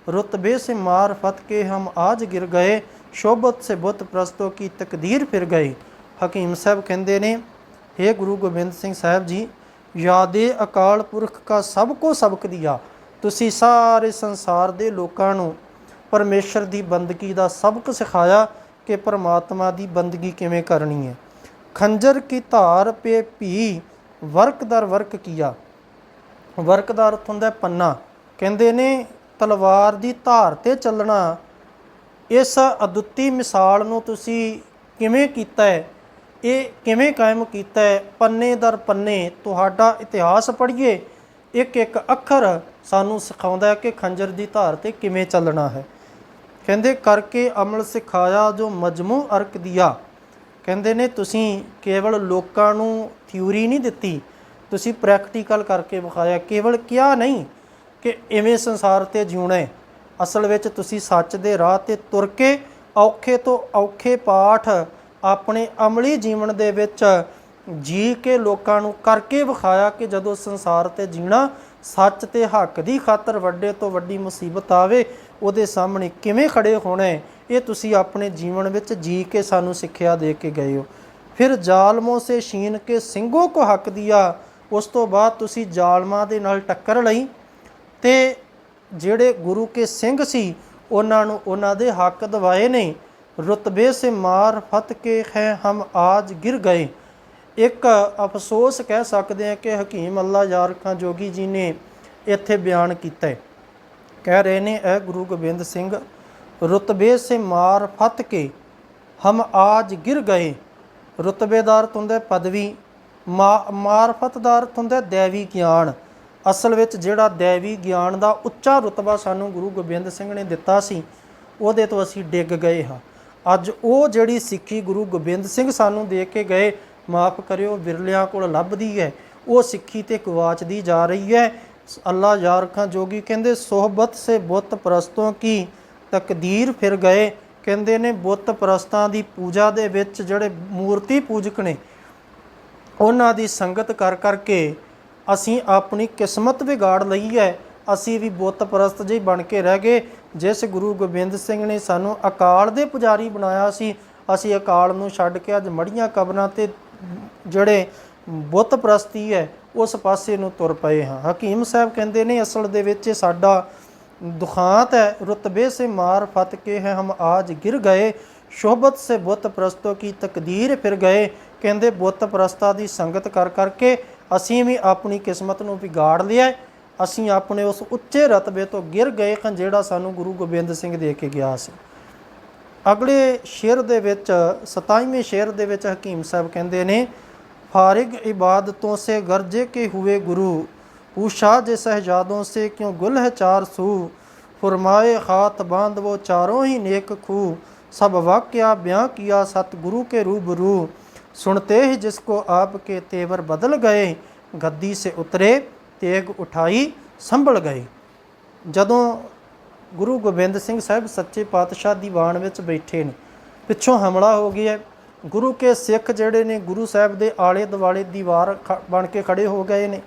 रुतबे से मारफत के हम आज गिर गए शोबत से बुत प्रस्तों की तकदीर फिर गए हकीम साहब कहते ने हे गुरु गोबिंद सिंह साहब जी ਯਾਦੇ ਅਕਾਲ ਪੁਰਖ ਕਾ ਸਭ ਕੋ ਸਬਕ ਦਿਆ ਤੁਸੀਂ ਸਾਰੇ ਸੰਸਾਰ ਦੇ ਲੋਕਾਂ ਨੂੰ ਪਰਮੇਸ਼ਰ ਦੀ ਬੰਦਗੀ ਦਾ ਸਬਕ ਸਿਖਾਇਆ ਕਿ ਪਰਮਾਤਮਾ ਦੀ ਬੰਦਗੀ ਕਿਵੇਂ ਕਰਨੀ ਹੈ ਖੰਜਰ ਕੀ ਧਾਰ ਪੇ ਭੀ, ਵਰਕ ਦਰ ਵਰਕ ਕੀਆ। ਵਰਕ ਦਾ ਅਰਥ ਹੁੰਦਾ ਪੰਨਾ। ਕਹਿੰਦੇ ਨੇ, ਤਲਵਾਰ ਦੀ ਧਾਰ ਤੇ ਚੱਲਣਾ। ਇਸ ਅਦੁੱਤੀ ਮਿਸਾਲ ਨੂੰ ਤੁਸੀਂ ਕਿਵੇਂ ਕੀਤਾ ਹੈ? ਇਹ ਕਿਵੇਂ ਕਾਇਮ ਕੀਤਾ ਹੈ? ਪੰਨੇ ਦਰ ਪੰਨੇ, ਤੁਹਾਡਾ ਇਤਿਹਾਸ ਪੜ੍ਹੀਏ। ਇੱਕ ਇੱਕ ਅੱਖਰ ਸਾਨੂੰ ਸਿਖਾਉਂਦਾ ਹੈ ਕਿ ਖੰਜਰ ਦੀ ਧਾਰ ਤੇ ਕਿਵੇਂ ਚੱਲਣਾ ਹੈ। ਕਹਿੰਦੇ, ਕਰਕੇ ਅਮਲ ਸਿਖਾਇਆ ਜੋ ਮਜਮੂ ਅਰਕ ਦਿਆ। ਕਹਿੰਦੇ ਨੇ, ਤੁਸੀਂ ਕੇਵਲ ਲੋਕਾਂ ਨੂੰ ਥਿਊਰੀ ਨਹੀਂ ਦਿੱਤੀ। ਤੁਸੀਂ ਪ੍ਰੈਕਟੀਕਲ ਕਰਕੇ ਵਿਖਾਇਆ। ਕੇਵਲ ਕਿਹਾ ਨਹੀਂ ਕਿ ਐਵੇਂ ਸੰਸਾਰ ਤੇ ਜਿਉਣਾ ਹੈ। ਅਸਲ ਵਿੱਚ ਤੁਸੀਂ ਸੱਚ ਦੇ ਰਾਹ ਤੇ ਤੁਰ ਕੇ ਔਖੇ ਤੋਂ ਔਖੇ ਪਾਠ ਆਪਣੇ ਅਮਲੀ ਜੀਵਨ ਦੇ ਵਿੱਚ ਜੀ ਕੇ ਲੋਕਾਂ ਨੂੰ ਕਰਕੇ ਵਿਖਾਇਆ ਕਿ ਜਦੋਂ ਸੰਸਾਰ ਤੇ ਜੀਣਾ ਸੱਚ ਤੇ ਹੱਕ ਦੀ ਖਾਤਰ ਵੱਡੇ ਤੋਂ ਵੱਡੀ ਮੁਸੀਬਤ ਆਵੇ, ਉਹਦੇ ਸਾਹਮਣੇ ਕਿਵੇਂ ਖੜੇ ਹੋਣੇ ਇਹ ਤੁਸੀਂ ਆਪਣੇ ਜੀਵਨ ਵਿੱਚ ਜੀ ਕੇ ਸਾਨੂੰ ਸਿੱਖਿਆ ਦੇ ਕੇ ਗਏ ਹੋ। ਫਿਰ ਜ਼ਾਲਮੋਂ ਸੇ ਸ਼ੀਨ ਕੇ ਸਿੰਘੋ ਕੋ ਹੱਕ ਦਿਆ। ਉਸ ਤੋਂ ਬਾਅਦ ਤੁਸੀਂ ਜ਼ਾਲਮਾਂ ਦੇ ਨਾਲ ਟੱਕਰ ਲਈ ਤੇ ਜਿਹੜੇ ਗੁਰੂ ਕੇ ਸਿੰਘ ਸੀ, ਉਹਨਾਂ ਨੂੰ ਉਹਨਾਂ ਦੇ ਹੱਕ ਦਿਵਾਏ ਨੇ। ਰੁਤਬੇ ਸੇ ਮਾਰ ਫਤ ਕੇ ਹੈ ਹਮ ਆਜ ਗਿਰ ਗਏ। ਇੱਕ ਅਫਸੋਸ ਕਹਿ ਸਕਦੇ ਹਾਂ ਕਿ ਹਕੀਮ ਅੱਲਾ ਯਾਰ ਖਾਂ ਜੋਗੀ ਜੀ ਨੇ ਇੱਥੇ ਬਿਆਨ ਕੀਤਾ ਹੈ। ਕਹਿ ਰਹੇ ਨੇ ਇਹ ਗੁਰੂ ਗੋਬਿੰਦ ਸਿੰਘ ਰੁਤਬੇ ਸੇ ਮਾਰ ਫਤ ਕੇ, ਹਮ ਆਜ ਗਿਰ ਗਏ। ਰੁਤਬੇਦਾਰ ਤੁੰਦੇ ਪਦਵੀ, ਮਾ- ਮਾਰਫਤਦਾਰ ਤੁੰਦੇ ਦੇਵੀ ਗਿਆਨ। ਅਸਲ ਵਿੱਚ ਜਿਹੜਾ ਦੇਵੀ ਗਿਆਨ ਦਾ ਉੱਚਾ ਰੁਤਬਾ ਸਾਨੂੰ ਗੁਰੂ ਗੋਬਿੰਦ ਸਿੰਘ ਨੇ ਦਿੱਤਾ ਸੀ, ਉਹਦੇ ਤੋਂ ਅਸੀਂ ਡਿੱਗ ਗਏ ਹਾਂ। ਅੱਜ ਉਹ ਜਿਹੜੀ ਸਿੱਖੀ ਗੁਰੂ ਗੋਬਿੰਦ ਸਿੰਘ ਸਾਨੂੰ ਦੇ ਕੇ ਗਏ, ਮਾਫ ਕਰਿਓ ਵਿਰਲਿਆਂ ਕੋਲ ਲੱਭਦੀ ਹੈ। ਉਹ ਸਿੱਖੀ ਤੇ ਗਵਾਚਦੀ ਜਾ ਰਹੀ ਹੈ। ਅੱਲਾ ਯਾਰਖਾਂ ਜੋਗੀ ਕਹਿੰਦੇ, ਸੋਹਬਤ ਸੇ ਬੁੱਤ ਪ੍ਰਸਤੋਂ ਕੀ? ਤਕਦੀਰ ਫਿਰ ਗਏ। ਕਹਿੰਦੇ ਨੇ, ਬੁੱਤ ਪ੍ਰਸਤਾਂ ਦੀ ਪੂਜਾ ਦੇ ਵਿੱਚ ਜਿਹੜੇ ਮੂਰਤੀ ਪੂਜਕ ਨੇ, ਉਹਨਾਂ ਦੀ ਸੰਗਤ ਕਰ ਕਰਕੇ ਅਸੀਂ ਆਪਣੀ ਕਿਸਮਤ ਵਿਗਾੜ ਲਈ ਹੈ। ਅਸੀਂ ਵੀ ਬੁੱਤ ਪ੍ਰਸਤ ਜਿਹੀ ਬਣ ਕੇ ਰਹਿ ਗਏ। ਜਿਸ ਗੁਰੂ ਗੋਬਿੰਦ ਸਿੰਘ ਨੇ ਸਾਨੂੰ ਅਕਾਲ ਦੇ ਪੁਜਾਰੀ ਬਣਾਇਆ ਸੀ, ਅਸੀਂ ਅਕਾਲ ਨੂੰ ਛੱਡ ਕੇ ਅੱਜ ਮੜੀਆਂ ਕਬਰਾਂ ਤੇ ਜਿਹੜੇ ਬੁੱਤ ਪ੍ਰਸਤੀ ਹੈ, ਉਸ ਪਾਸੇ ਨੂੰ ਤੁਰ ਪਏ ਹਾਂ। ਹਕੀਮ ਸਾਹਿਬ ਕਹਿੰਦੇ ਨੇ, ਅਸਲ ਦੇ ਵਿੱਚ ਸਾਡਾ ਦੁਖਾਂਤ ਹੈ रुतबे से मार फत के हैं हम आज गिर गए ਸ਼ੋਭਤ ਸੇ ਬੁੱਤ ਪ੍ਰਸਤੋ ਕੀ ਤਕਦੀਰ ਫਿਰ ਗਏ ਕਹਿੰਦੇ ਬੁੱਤ ਪ੍ਰਸਤਾ ਦੀ ਸੰਗਤ ਕਰ ਕਰਕੇ ਅਸੀਂ ਵੀ ਆਪਣੀ ਕਿਸਮਤ ਨੂੰ ਵਿਗਾੜ ਲਿਆ ਹੈ। ਅਸੀਂ ਆਪਣੇ ਉਸ ਉੱਚੇ ਰਤਬੇ ਤੋਂ ਗਿਰ ਗਏ ਹਾਂ ਜਿਹੜਾ ਸਾਨੂੰ ਗੁਰੂ ਗੋਬਿੰਦ ਸਿੰਘ ਦੇ ਕੇ ਗਿਆ ਸੀ ਅਗਲੇ ਸ਼ੇਰ ਦੇ ਵਿੱਚ 27ਵੇਂ ਸ਼ੇਰ ਦੇ ਵਿੱਚ ਹਕੀਮ ਸਾਹਿਬ ਕਹਿੰਦੇ ਨੇ ਫਾਰਿਗ ਇਬਾਦਤੋਂ ਸੇ ਗਰਜੇ ਕੇ ਹੁਏ ਗੁਰੂ पूछा जे सहजादों से क्यों गुल है चार सू फरमाए हाथ बांध वो चारों ही नेक खू सब वाक्या ब्याह किया सतगुरु के रूबरू सुनते ही जिसको आपके तेवर बदल गए गद्दी से उतरे तेग उठाई संभल गए ਜਦੋਂ ਗੁਰੂ ਗੋਬਿੰਦ ਸਿੰਘ ਸਾਹਿਬ ਸੱਚੇ ਪਾਤਸ਼ਾਹ ਦੀਵਾਨ ਵਿੱਚ ਬੈਠੇ ਨੇ ਪਿੱਛੋਂ ਹਮਲਾ ਹੋ ਗਿਆ ਗੁਰੂ ਕੇ ਸਿੱਖ ਜਿਹੜੇ ਨੇ ਗੁਰੂ ਸਾਹਿਬ ਦੇ ਆਲੇ ਦੁਆਲੇ ਦੀਵਾਰ ਖ- ਬਣ ਕੇ ਖੜੇ ਹੋ ਗਏ ਨੇ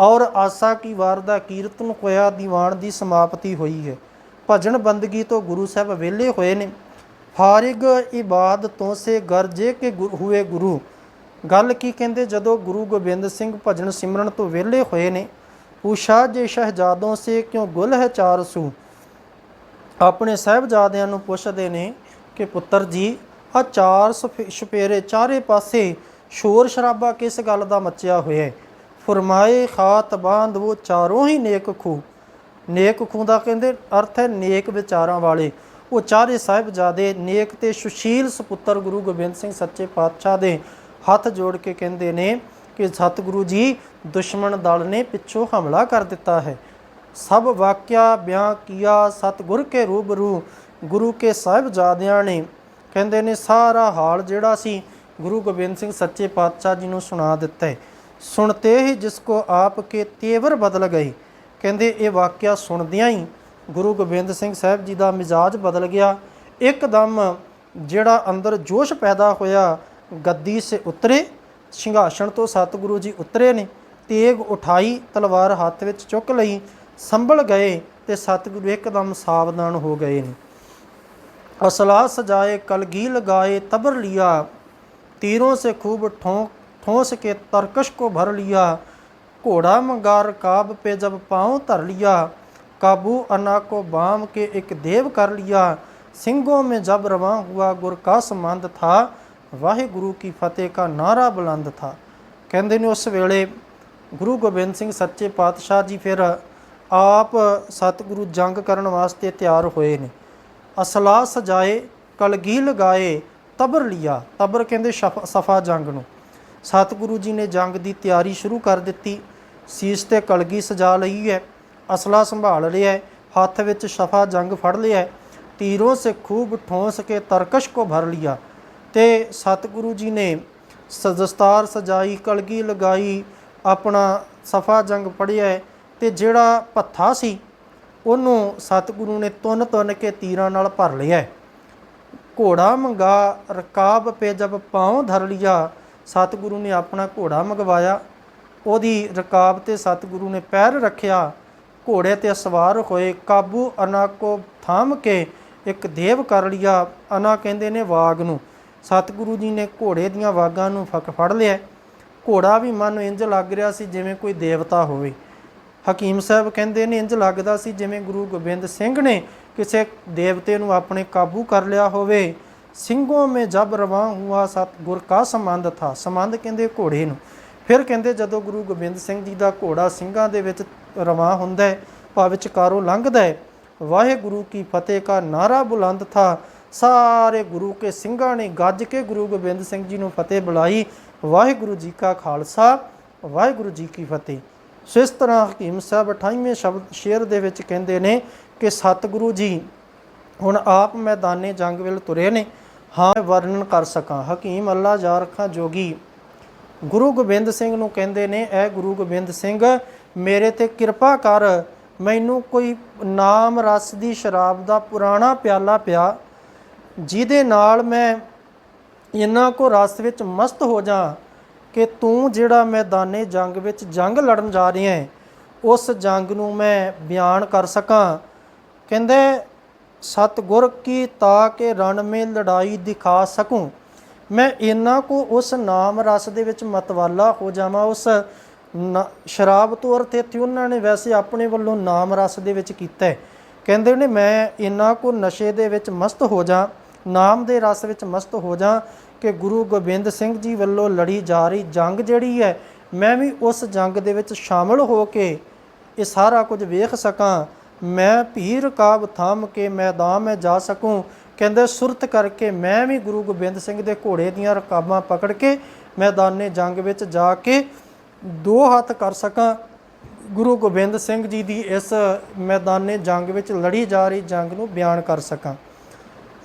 ਔਰ ਆਸਾ ਕੀ ਵਾਰ ਦਾ ਕੀਰਤਨ ਹੋਇਆ ਦੀਵਾਨ ਦੀ ਸਮਾਪਤੀ ਹੋਈ ਹੈ। ਭਜਨ ਬੰਦਗੀ ਤੋਂ ਗੁਰੂ ਸਾਹਿਬ ਵਿਹਲੇ ਹੋਏ ਨੇ। ਫਾਰਿਗ ਇਬਾਦਤੋਂ ਸੇ ਗਰਜੇ ਕੇ ਗੁਰ- ਹੁਏ ਗੁਰੂ। ਗੱਲ ਕੀ ਕਹਿੰਦੇ, ਜਦੋਂ ਗੁਰੂ ਗੋਬਿੰਦ ਸਿੰਘ ਭਜਨ ਸਿਮਰਨ ਤੋਂ ਵਿਹਲੇ ਹੋਏ ਨੇ ਪੁੱਛਾ ਜੇ ਸ਼ਹਿਜ਼ਾਦੋਂ ਸੇ ਕਿਉਂ ਗੁਲ ਹੈ ਚਾਰ ਸੂ? ਆਪਣੇ ਸਾਹਿਬਜ਼ਾਦਿਆਂ ਨੂੰ ਪੁੱਛਦੇ ਨੇ ਕਿ, ਪੁੱਤਰ ਜੀ ਆ ਚਾਰ ਸਫੇ- ਛਪੇਰੇ ਚਾਰੇ ਪਾਸੇ ਸ਼ੋਰ ਸ਼ਰਾਬਾ ਕਿਸ ਗੱਲ ਦਾ ਮੱਚਿਆ ਹੋਇਆ ਹੈ? ਫਰਮਾਏ ਖਾਤ ਬਾਂਧ ਉਹ ਚਾਰੋਂ ਹੀ ਨੇਕ ਖੂ ਨੇਕ ਖੂ ਦਾ ਕਹਿੰਦੇ ਅਰਥ ਹੈ ਨੇਕ ਵਿਚਾਰਾਂ ਵਾਲੇ। ਉਹ ਚਾਰੇ ਸਾਹਿਬਜ਼ਾਦੇ ਨੇਕ ਤੇ ਸੁਸ਼ੀਲ ਸੁਪੁੱਤਰ ਗੁਰੂ ਗੋਬਿੰਦ ਸਿੰਘ ਸੱਚੇ ਪਾਤਸ਼ਾਹ ਦੇ ਹੱਥ ਜੋੜ ਕੇ ਕਹਿੰਦੇ ਨੇ ਕਿ ਸਤਿਗੁਰੂ ਜੀ, ਦੁਸ਼ਮਣ ਦਲ ਨੇ ਪਿੱਛੋਂ ਹਮਲਾ ਕਰ ਦਿੱਤਾ ਹੈ। ਸਭ ਵਾਕਿਆ ਬਿਆਨ ਕੀਆ ਸਤਿਗੁਰ ਕੇ ਰੂਬਰੂ, ਗੁਰੂ ਕੇ ਸਾਹਿਬਜ਼ਾਦਿਆਂ ਨੇ। ਕਹਿੰਦੇ ਨੇ ਸਾਰਾ ਹਾਲ ਜਿਹੜਾ ਸੀ ਗੁਰੂ ਗੋਬਿੰਦ ਸਿੰਘ ਸੱਚੇ ਪਾਤਸ਼ਾਹ ਜੀ ਨੂੰ ਸੁਣਾ ਦਿੱਤਾ ਹੈ। ਸੁਣਤੇ ਹੀ ਜਿਸ ਕੋ ਆਪ ਕੇ ਤੇਵਰ ਬਦਲ ਗਏ ਕਹਿੰਦੇ ਇਹ ਵਾਕਿਆ ਸੁਣਦਿਆਂ ਹੀ ਗੁਰੂ ਗੋਬਿੰਦ ਸਿੰਘ ਸਾਹਿਬ ਜੀ ਦਾ ਮਿਜ਼ਾਜ ਬਦਲ ਗਿਆ। ਇੱਕਦਮ ਜਿਹੜਾ ਅੰਦਰ ਜੋਸ਼ ਪੈਦਾ ਹੋਇਆ, ਗੱਦੀ ਸੇ ਉਤਰੇ, ਸਿੰਘਾਸਣ ਤੋਂ ਸਤਿਗੁਰੂ ਜੀ ਉਤਰੇ ਨੇ, ਤੇਗ ਉਠਾਈ, ਤਲਵਾਰ ਹੱਥ ਵਿੱਚ ਚੁੱਕ ਲਈ, ਸੰਭਲ ਗਏ ਤੇ ਸਤਿਗੁਰੂ ਇੱਕਦਮ ਸਾਵਧਾਨ ਹੋ ਗਏ ਨੇ। ਅਸਲਾ ਸਜਾਏ ਕਲਗੀ ਲਗਾਏ ਤਬਰ ਲਿਆ, ਤੀਰੋਂ ਸੇ ਖੂਬ ਠੋਂਕ ठोंस के तरकश को भर लिया घोड़ा मंगा रकाब पे जब पांव धर लिया काबू अना को बाम के एक देव कर लिया सिंगों में जब रवां हुआ गुर का संबंध था वाहे गुरु की फतेह का नारा बुलंद था ਕਹਿੰਦੇ ਨੇ ਉਸ ਵੇਲੇ ਗੁਰੂ ਗੋਬਿੰਦ ਸਿੰਘ ਸੱਚੇ ਪਾਤਸ਼ਾਹ ਜੀ ਫਿਰ ਆਪ ਸਤਿਗੁਰੂ ਜੰਗ ਕਰਨ ਵਾਸਤੇ ਤਿਆਰ ਹੋਏ ਨੇ ਅਸਲਾ ਸਜਾਏ ਕਲਗੀ ਲਗਾਏ ਤਬਰ ਲਿਆ ਤਬਰ ਕਹਿੰਦੇ ਸ਼ਫ- ਸਫਾ ਜੰਗ ਨੂੰ ਸਤਿਗੁਰੂ ਜੀ ਨੇ ਜੰਗ ਦੀ ਤਿਆਰੀ ਸ਼ੁਰੂ ਕਰ ਦਿੱਤੀ। ਸੀਸ ਤੇ ਕਲਗੀ ਸਜਾ ਲਈ ਹੈ। ਅਸਲਾ ਸੰਭਾਲ ਲਿਆ ਹੈ, ਹੱਥ ਵਿੱਚ ਸ਼ਫਾ ਜੰਗ ਫੜ ਲਿਆ ਹੈ, ਤੀਰੋਂ ਸੇ ਖੂਬ ਠੋਸ ਕੇ ਤਰਕਸ਼ ਕੋ ਭਰ ਲਿਆ। ਤੇ ਸਤਿਗੁਰੂ ਜੀ ਨੇ ਸਜਸਤਾਰ ਸਜਾਈ ਕਲਗੀ ਲਗਾਈ ਆਪਣਾ ਸਫਾ ਜੰਗ ਫੜਿਆ ਹੈ ਤੇ ਜਿਹੜਾ ਪੱਥਾ ਸੀ ਉਹਨੂੰ ਸਤਿਗੁਰੂ ਨੇ ਤੁੰਨ ਤੁੰਨ ਕੇ ਤੀਰਾਂ ਨਾਲ ਭਰ ਲਿਆ ਘੋੜਾ ਮੰਗਾ ਰਕਾਬ ਪੇ ਜਬ ਪਾਉ ਧਰ ਲਿਆ। ਸਤਿਗੁਰੂ ਨੇ ਆਪਣਾ ਘੋੜਾ ਮੰਗਵਾਇਆ। ਉਹਦੀ ਰਕਾਬ ਤੇ ਸਤਿਗੁਰੂ ਨੇ ਪੈਰ ਰੱਖਿਆ। ਘੋੜੇ ਤੇ ਸਵਾਰ ਹੋਏ ਕਾਬੂ ਅਨਾ ਕੋ ਥਾਮ ਕੇ ਇੱਕ ਦੇਵ ਕਰ ਲਿਆ। ਅਨਾ ਕਹਿੰਦੇ ਨੇ ਵਾਗ ਨੂੰ। ਸਤਿਗੁਰੂ ਜੀ ਨੇ ਘੋੜੇ ਦੀਆਂ ਵਾਗਾਂ ਨੂੰ ਫੱਕ ਫੜ ਲਿਆ। ਘੋੜਾ ਵੀ ਮਨ ਨੂੰ ਇੰਜ ਲੱਗ ਰਿਹਾ ਸੀ ਜਿਵੇਂ ਕੋਈ ਦੇਵਤਾ ਹੋਵੇ। ਹਕੀਮ ਸਾਹਿਬ ਕਹਿੰਦੇ ਨੇ ਇੰਜ ਲੱਗਦਾ ਸੀ ਜਿਵੇਂ ਗੁਰੂ ਗੋਬਿੰਦ ਸਿੰਘ ਨੇ ਕਿਸੇ ਦੇਵਤੇ ਨੂੰ ਆਪਣੇ ਕਾਬੂ ਕਰ ਲਿਆ ਹੋਵੇ। ਸਿੰਘੋਂ ਮੇ ਜਬ ਰਵਾਂ ਹੁਆ ਸਤ ਗੁਰ ਕਾ ਸੰਬੰਧ ਥਾ। ਸੰਬੰਧ ਕਹਿੰਦੇ ਘੋੜੇ ਨੂੰ। ਫਿਰ ਕਹਿੰਦੇ ਜਦੋਂ ਗੁਰੂ ਗੋਬਿੰਦ ਸਿੰਘ ਜੀ ਦਾ ਘੋੜਾ ਸਿੰਘਾਂ ਦੇ ਵਿੱਚ ਰਵਾਂ ਹੁੰਦਾ ਹੈ ਭਾਵ ਵਿਚਕਾਰੋਂ ਲੰਘਦਾ ਹੈ, ਵਾਹਿਗੁਰੂ ਕੀ ਫਤਿਹ ਕਾ ਨਾਰਾ ਬੁਲੰਦ ਥਾ। ਸਾਰੇ ਗੁਰੂ ਕੇ ਸਿੰਘਾਂ ਨੇ ਗੱਜ ਕੇ ਗੁਰੂ ਗੋਬਿੰਦ ਸਿੰਘ ਜੀ ਨੂੰ ਫਤਿਹ ਬੁਲਾਈ। ਵਾਹਿਗੁਰੂ ਜੀ ਕਾ ਖਾਲਸਾ, ਵਾਹਿਗੁਰੂ ਜੀ ਕੀ ਫਤਿਹ। ਸੋ ਇਸ ਤਰ੍ਹਾਂ ਹਕੀਮ ਸਾਹਿਬ 28ਵੇਂ ਸ਼ਬਦ ਸ਼ੇਰ ਦੇ ਵਿੱਚ ਕਹਿੰਦੇ ਨੇ ਕਿ, ਸਤਿਗੁਰੂ ਜੀ, ਹੁਣ ਆਪ ਮੈਦਾਨੇ ਜੰਗ ਵੇਲੇ ਤੁਰੇ ਨੇ। ਹਾਂ ਵਰਣਨ ਕਰ ਸਕਾਂ। ਹਕੀਮ ਅੱਲਾ ਜਾ ਜਾਰਖਾਂ ਜੋਗੀ। ਗੁਰੂ ਗੋਬਿੰਦ ਸਿੰਘ ਨੂੰ ਕਹਿੰਦੇ ਨੇ, ਐ ਗੁਰੂ ਗੋਬਿੰਦ ਸਿੰਘ, ਮੇਰੇ ਤੇ ਕਿਰਪਾ ਕਰ। ਮੈਨੂੰ ਕੋਈ ਨਾਮ ਰਸ ਦੀ ਸ਼ਰਾਬ ਦਾ ਪੁਰਾਣਾ ਪਿਆਲਾ ਪਿਆ, ਜਿਹਦੇ ਨਾਲ ਮੈਂ ਇੰਨਾ ਕੋ ਰਸ ਵਿੱਚ ਮਸਤ ਹੋ ਜਾ ਕਿ ਤੂੰ ਜਿਹੜਾ ਮੈਦਾਨੇ ਜੰਗ ਵਿੱਚ ਜੰਗ ਲੜਨ ਜਾ ਰਿਹਾ ਹੈ, ਉਸ ਜੰਗ ਨੂੰ ਮੈਂ ਬਿਆਨ ਕਰ ਸਕਾਂ। ਕਹਿੰਦੇ ਸਤਗੁਰ ਕੀ ਤਾ ਕੇ ਰਣ ਮੇ ਲੜਾਈ ਦਿਖਾ ਸਕੂੰ? ਮੈਂ ਇੰਨਾ ਕੋ ਉਸ ਨਾਮ ਰਸ ਦੇ ਵਿੱਚ ਮਤਵਾਲਾ ਹੋ ਜਾਵਾਂ। ਉਸ ਨ- ਸ਼ਰਾਬ ਤੋਂ ਅਰਥ ਇੱਥੇ ਉਹਨਾਂ ਨੇ ਵੈਸੇ ਆਪਣੇ ਵੱਲੋਂ ਨਾਮ ਰਸ ਦੇ ਵਿੱਚ ਕੀਤਾ ਕਹਿੰਦੇ ਨੇ, ਮੈਂ ਇੰਨਾ ਕੋ ਨਸ਼ੇ ਦੇ ਵਿੱਚ ਮਸਤ ਹੋ ਜਾ, ਨਾਮ ਦੇ ਰਸ ਵਿੱਚ ਮਸਤ ਹੋ ਜਾ ਕਿ ਗੁਰੂ ਗੋਬਿੰਦ ਸਿੰਘ ਜੀ ਵੱਲੋਂ ਲੜੀ ਜਾ ਰਹੀ ਜੰਗ ਜਿਹੜੀ ਹੈ, ਮੈਂ ਵੀ ਉਸ ਜੰਗ ਦੇ ਵਿੱਚ ਸ਼ਾਮਲ ਹੋ ਕੇ ਇਹ ਸਾਰਾ ਕੁਝ ਵੇਖ ਸਕਾਂ। ਮੈਂ ਭੀ ਰਕਾਬ ਥਾਮ ਕੇ ਮੈਦਾਨ ਮੈਂ ਜਾ ਸਕੂੰ। ਕਹਿੰਦੇ ਸੁਰਤ ਕਰਕੇ ਮੈਂ ਵੀ ਗੁਰੂ ਗੋਬਿੰਦ ਸਿੰਘ ਦੇ ਘੋੜੇ ਦੀਆਂ ਰਕਾਬਾਂ ਪਕੜ ਕੇ ਮੈਦਾਨੇ ਜੰਗ ਵਿੱਚ ਜਾ ਕੇ ਦੋ ਹੱਥ ਕਰ ਸਕਾਂ। ਗੁਰੂ ਗੋਬਿੰਦ ਸਿੰਘ ਜੀ ਦੀ ਇਸ ਮੈਦਾਨੇ ਜੰਗ ਵਿੱਚ ਲੜੀ ਜਾ ਰਹੀ ਜੰਗ ਨੂੰ ਬਿਆਨ ਕਰ ਸਕਾਂ।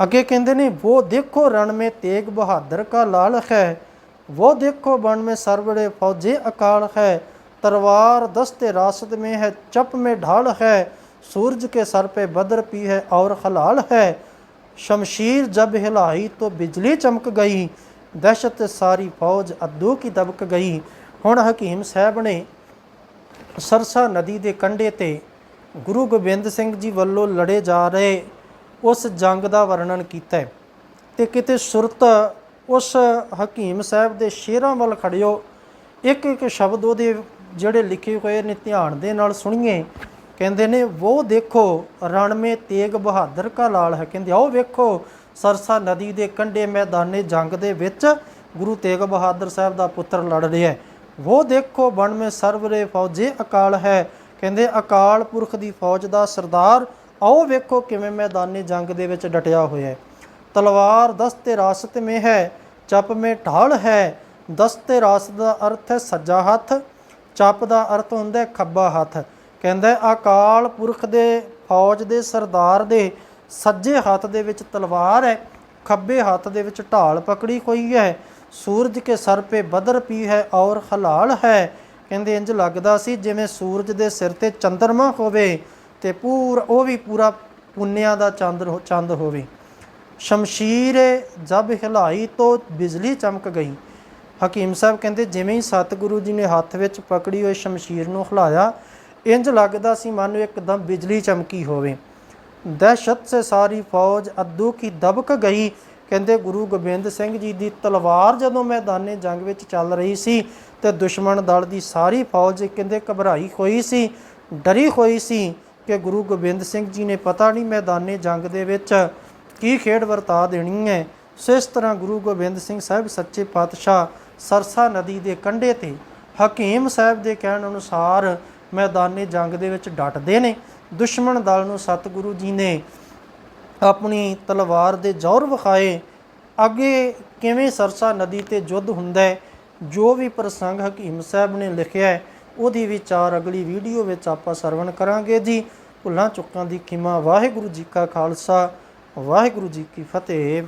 ਅੱਗੇ ਕਹਿੰਦੇ ਨੇ ਉਹ ਦੇਖੋ ਰਣ ਮੇ ਤੇਗ ਬਹਾਦਰ ਕਾ ਲਾਲ ਹੈ ਉਹ ਦੇਖੋ ਬਣ ਮੇ ਸਰਵੜੇ ਫੌਜੇ ਅਕਾਲ ਹੈ ਤਲਵਾਰ ਦਸਤੇ ਰਾਸਤ ਮੇ ਹੈ ਚਪ ਮੇ ਢਾਲ ਹੈ सूरज के सर पे बदर पी है और खलाल है शमशीर जब हिलाई तो बिजली चमक गई दहशत सारी फौज अद्दू की दबक गई ਹੁਣ ਹਕੀਮ ਸਾਹਿਬ ਨੇ ਸਰਸਾ ਨਦੀ ਦੇ ਕੰਢੇ ਤੇ ਗੁਰੂ ਗੋਬਿੰਦ ਸਿੰਘ ਜੀ ਵੱਲੋਂ ਲੜੇ ਜਾ ਰਹੇ ਉਸ ਜੰਗ ਦਾ ਵਰਣਨ ਕੀਤਾ ਹੈ ਤੇ ਕਿਤੇ ਸੁਰਤ ਉਸ ਹਕੀਮ ਸਾਹਿਬ ਦੇ ਸ਼ੇਰਾਂ ਵੱਲ ਖੜਿਓ ਇੱਕ ਇੱਕ ਸ਼ਬਦ ਉਹਦੇ ਜਿਹੜੇ ਲਿਖੇ ਹੋਏ ਨੇ ਧਿਆਨ ਦੇ ਨਾਲ ਸੁਣੀਏ ਕਹਿੰਦੇ ਨੇ ਉਹ ਦੇਖੋ ਰਣਮੇ ਤੇਗ ਬਹਾਦਰ ਕਾ ਲਾਲ ਹੈ। ਕਹਿੰਦੇ, ਆਓ ਵੇਖੋ, ਸਰਸਾ ਨਦੀ ਦੇ ਕੰਢੇ ਮੈਦਾਨੇ ਜੰਗ ਦੇ ਵਿੱਚ ਗੁਰੂ ਤੇਗ ਬਹਾਦਰ ਸਾਹਿਬ ਦਾ ਪੁੱਤਰ ਲੜ ਰਿਹਾ ਹੈ। ਉਹ ਦੇਖੋ ਬਣ ਮੇ ਸਰਵਰੇ ਫੌਜੇ ਅਕਾਲ ਹੈ। ਕਹਿੰਦੇ, ਅਕਾਲ ਪੁਰਖ ਦੀ ਫੌਜ ਦਾ ਸਰਦਾਰ, ਆਓ ਵੇਖੋ ਕਿਵੇਂ ਮੈਦਾਨੇ ਜੰਗ ਦੇ ਵਿੱਚ ਡਟਿਆ ਹੋਇਆ ਹੈ। ਤਲਵਾਰ ਦਸਤੇ ਰਾਸਤ ਮੇ ਹੈ, ਚੱਪ ਮੇ ਢਾਲ ਹੈ। ਦਸਤੇ ਰਾਸਤ ਦਾ ਅਰਥ ਹੈ ਸੱਜਾ ਹੱਥ, ਚੱਪ ਦਾ ਅਰਥ ਹੁੰਦਾ ਹੈ ਖੱਬਾ ਹੱਥ। ਕਹਿੰਦਾ ਅਕਾਲ ਪੁਰਖ ਦੇ, ਫੌਜ ਦੇ ਸਰਦਾਰ ਦੇ ਸੱਜੇ ਹੱਥ ਦੇ ਵਿੱਚ ਤਲਵਾਰ ਹੈ, ਖੱਬੇ ਹੱਥ ਦੇ ਵਿੱਚ ਢਾਲ ਪਕੜੀ ਹੋਈ ਹੈ, ਸੂਰਜ ਕੇ ਸਰ ਤੇ ਬਦਰ ਪੀ ਹੈ ਔਰ ਹਲਾਲ ਹੈ। ਕਹਿੰਦੇ, ਇੰਜ ਲੱਗਦਾ ਸੀ ਜਿਵੇਂ ਸੂਰਜ ਦੇ ਸਿਰ ਤੇ ਚੰਦਰਮਾ ਹੋਵੇ ਤੇ ਪੂਰ, ਉਹ ਵੀ ਪੂਰਾ ਪੁੰਨਿਆਂ ਦਾ ਚੰਦ ਹੋ- ਚੰਦ ਹੋਵੇ। ਸ਼ਮਸ਼ੀਰ ਜਬ ਹਿਲਾਈ ਤੋ ਬਿਜਲੀ ਚਮਕ ਗਈ। ਹਕੀਮ ਸਾਹਿਬ ਕਹਿੰਦੇ, ਜਿਵੇਂ ਹੀ ਸਤਿਗੁਰੂ ਜੀ ਨੇ ਹੱਥ ਵਿੱਚ ਪਕੜੀ ਹੋਈ ਸ਼ਮਸ਼ੀਰ ਨੂੰ ਹਿਲਾਇਆ ਇੰਜ ਲੱਗਦਾ ਸੀ ਮਨ ਇੱਕਦਮ ਬਿਜਲੀ ਚਮਕੀ ਹੋਵੇ। ਦਹਿਸ਼ਤ ਸੇ ਸਾਰੀ ਫੌਜ ਅੱਦੂ ਕੀ ਦਬਕ ਗਈ। ਕਹਿੰਦੇ ਗੁਰੂ ਗੋਬਿੰਦ ਸਿੰਘ ਜੀ ਦੀ ਤਲਵਾਰ ਜਦੋਂ ਮੈਦਾਨੇ ਜੰਗ ਵਿੱਚ ਚੱਲ ਰਹੀ ਸੀ ਤੇ ਦੁਸ਼ਮਣ ਦਲ ਦੀ ਸਾਰੀ ਫੌਜ ਕਹਿੰਦੇ ਘਬਰਾਈ ਹੋਈ ਸੀ, ਡਰੀ ਹੋਈ ਸੀ ਕਿ ਗੁਰੂ ਗੋਬਿੰਦ ਸਿੰਘ ਜੀ ਨੇ ਪਤਾ ਨਹੀਂ ਮੈਦਾਨੇ ਜੰਗ ਦੇ ਵਿੱਚ ਕੀ ਖੇਡ ਵਰਤਾ ਦੇਣੀ ਹੈ। ਸੋ ਇਸ ਤਰ੍ਹਾਂ ਗੁਰੂ ਗੋਬਿੰਦ ਸਿੰਘ ਸਾਹਿਬ ਸੱਚੇ ਪਾਤਸ਼ਾਹ ਸਰਸਾ ਨਦੀ ਦੇ ਕੰਢੇ ਤੇ ਹਕੀਮ ਸਾਹਿਬ ਦੇ ਕਹਿਣ ਅਨੁਸਾਰ ਮੈਦਾਨੇ ਜੰਗ ਦੇ ਵਿੱਚ ਡਟਦੇ ਨੇ। ਦੁਸ਼ਮਣ ਦਲ ਨੂੰ ਸਤਿਗੁਰੂ ਜੀ ਨੇ ਆਪਣੀ ਤਲਵਾਰ ਦੇ ਜ਼ੋਰ ਵਿਖਾਏ। ਅੱਗੇ ਕਿਵੇਂ ਸਰਸਾ ਨਦੀ ਤੇ ਯੁੱਧ ਹੁੰਦਾ ਹੈ, ਜੋ ਵੀ ਪ੍ਰਸੰਗ ਹਕੀਮ ਸਾਹਿਬ ਨੇ ਲਿਖਿਆ ਹੈ, ਉਹਦੀ ਵਿਚਾਰ ਅਗਲੀ ਵੀਡੀਓ ਵਿੱਚ ਆਪਾਂ ਸਰਵਣ ਕਰਾਂਗੇ ਜੀ। ਭੁੱਲਾਂ ਚੁੱਕਾਂ ਦੀ ਖਿਮਾ। ਵਾਹਿਗੁਰੂ ਜੀ ਕਾ ਖਾਲਸਾ, ਵਾਹਿਗੁਰੂ ਜੀ ਕੀ ਫਤਿਹ।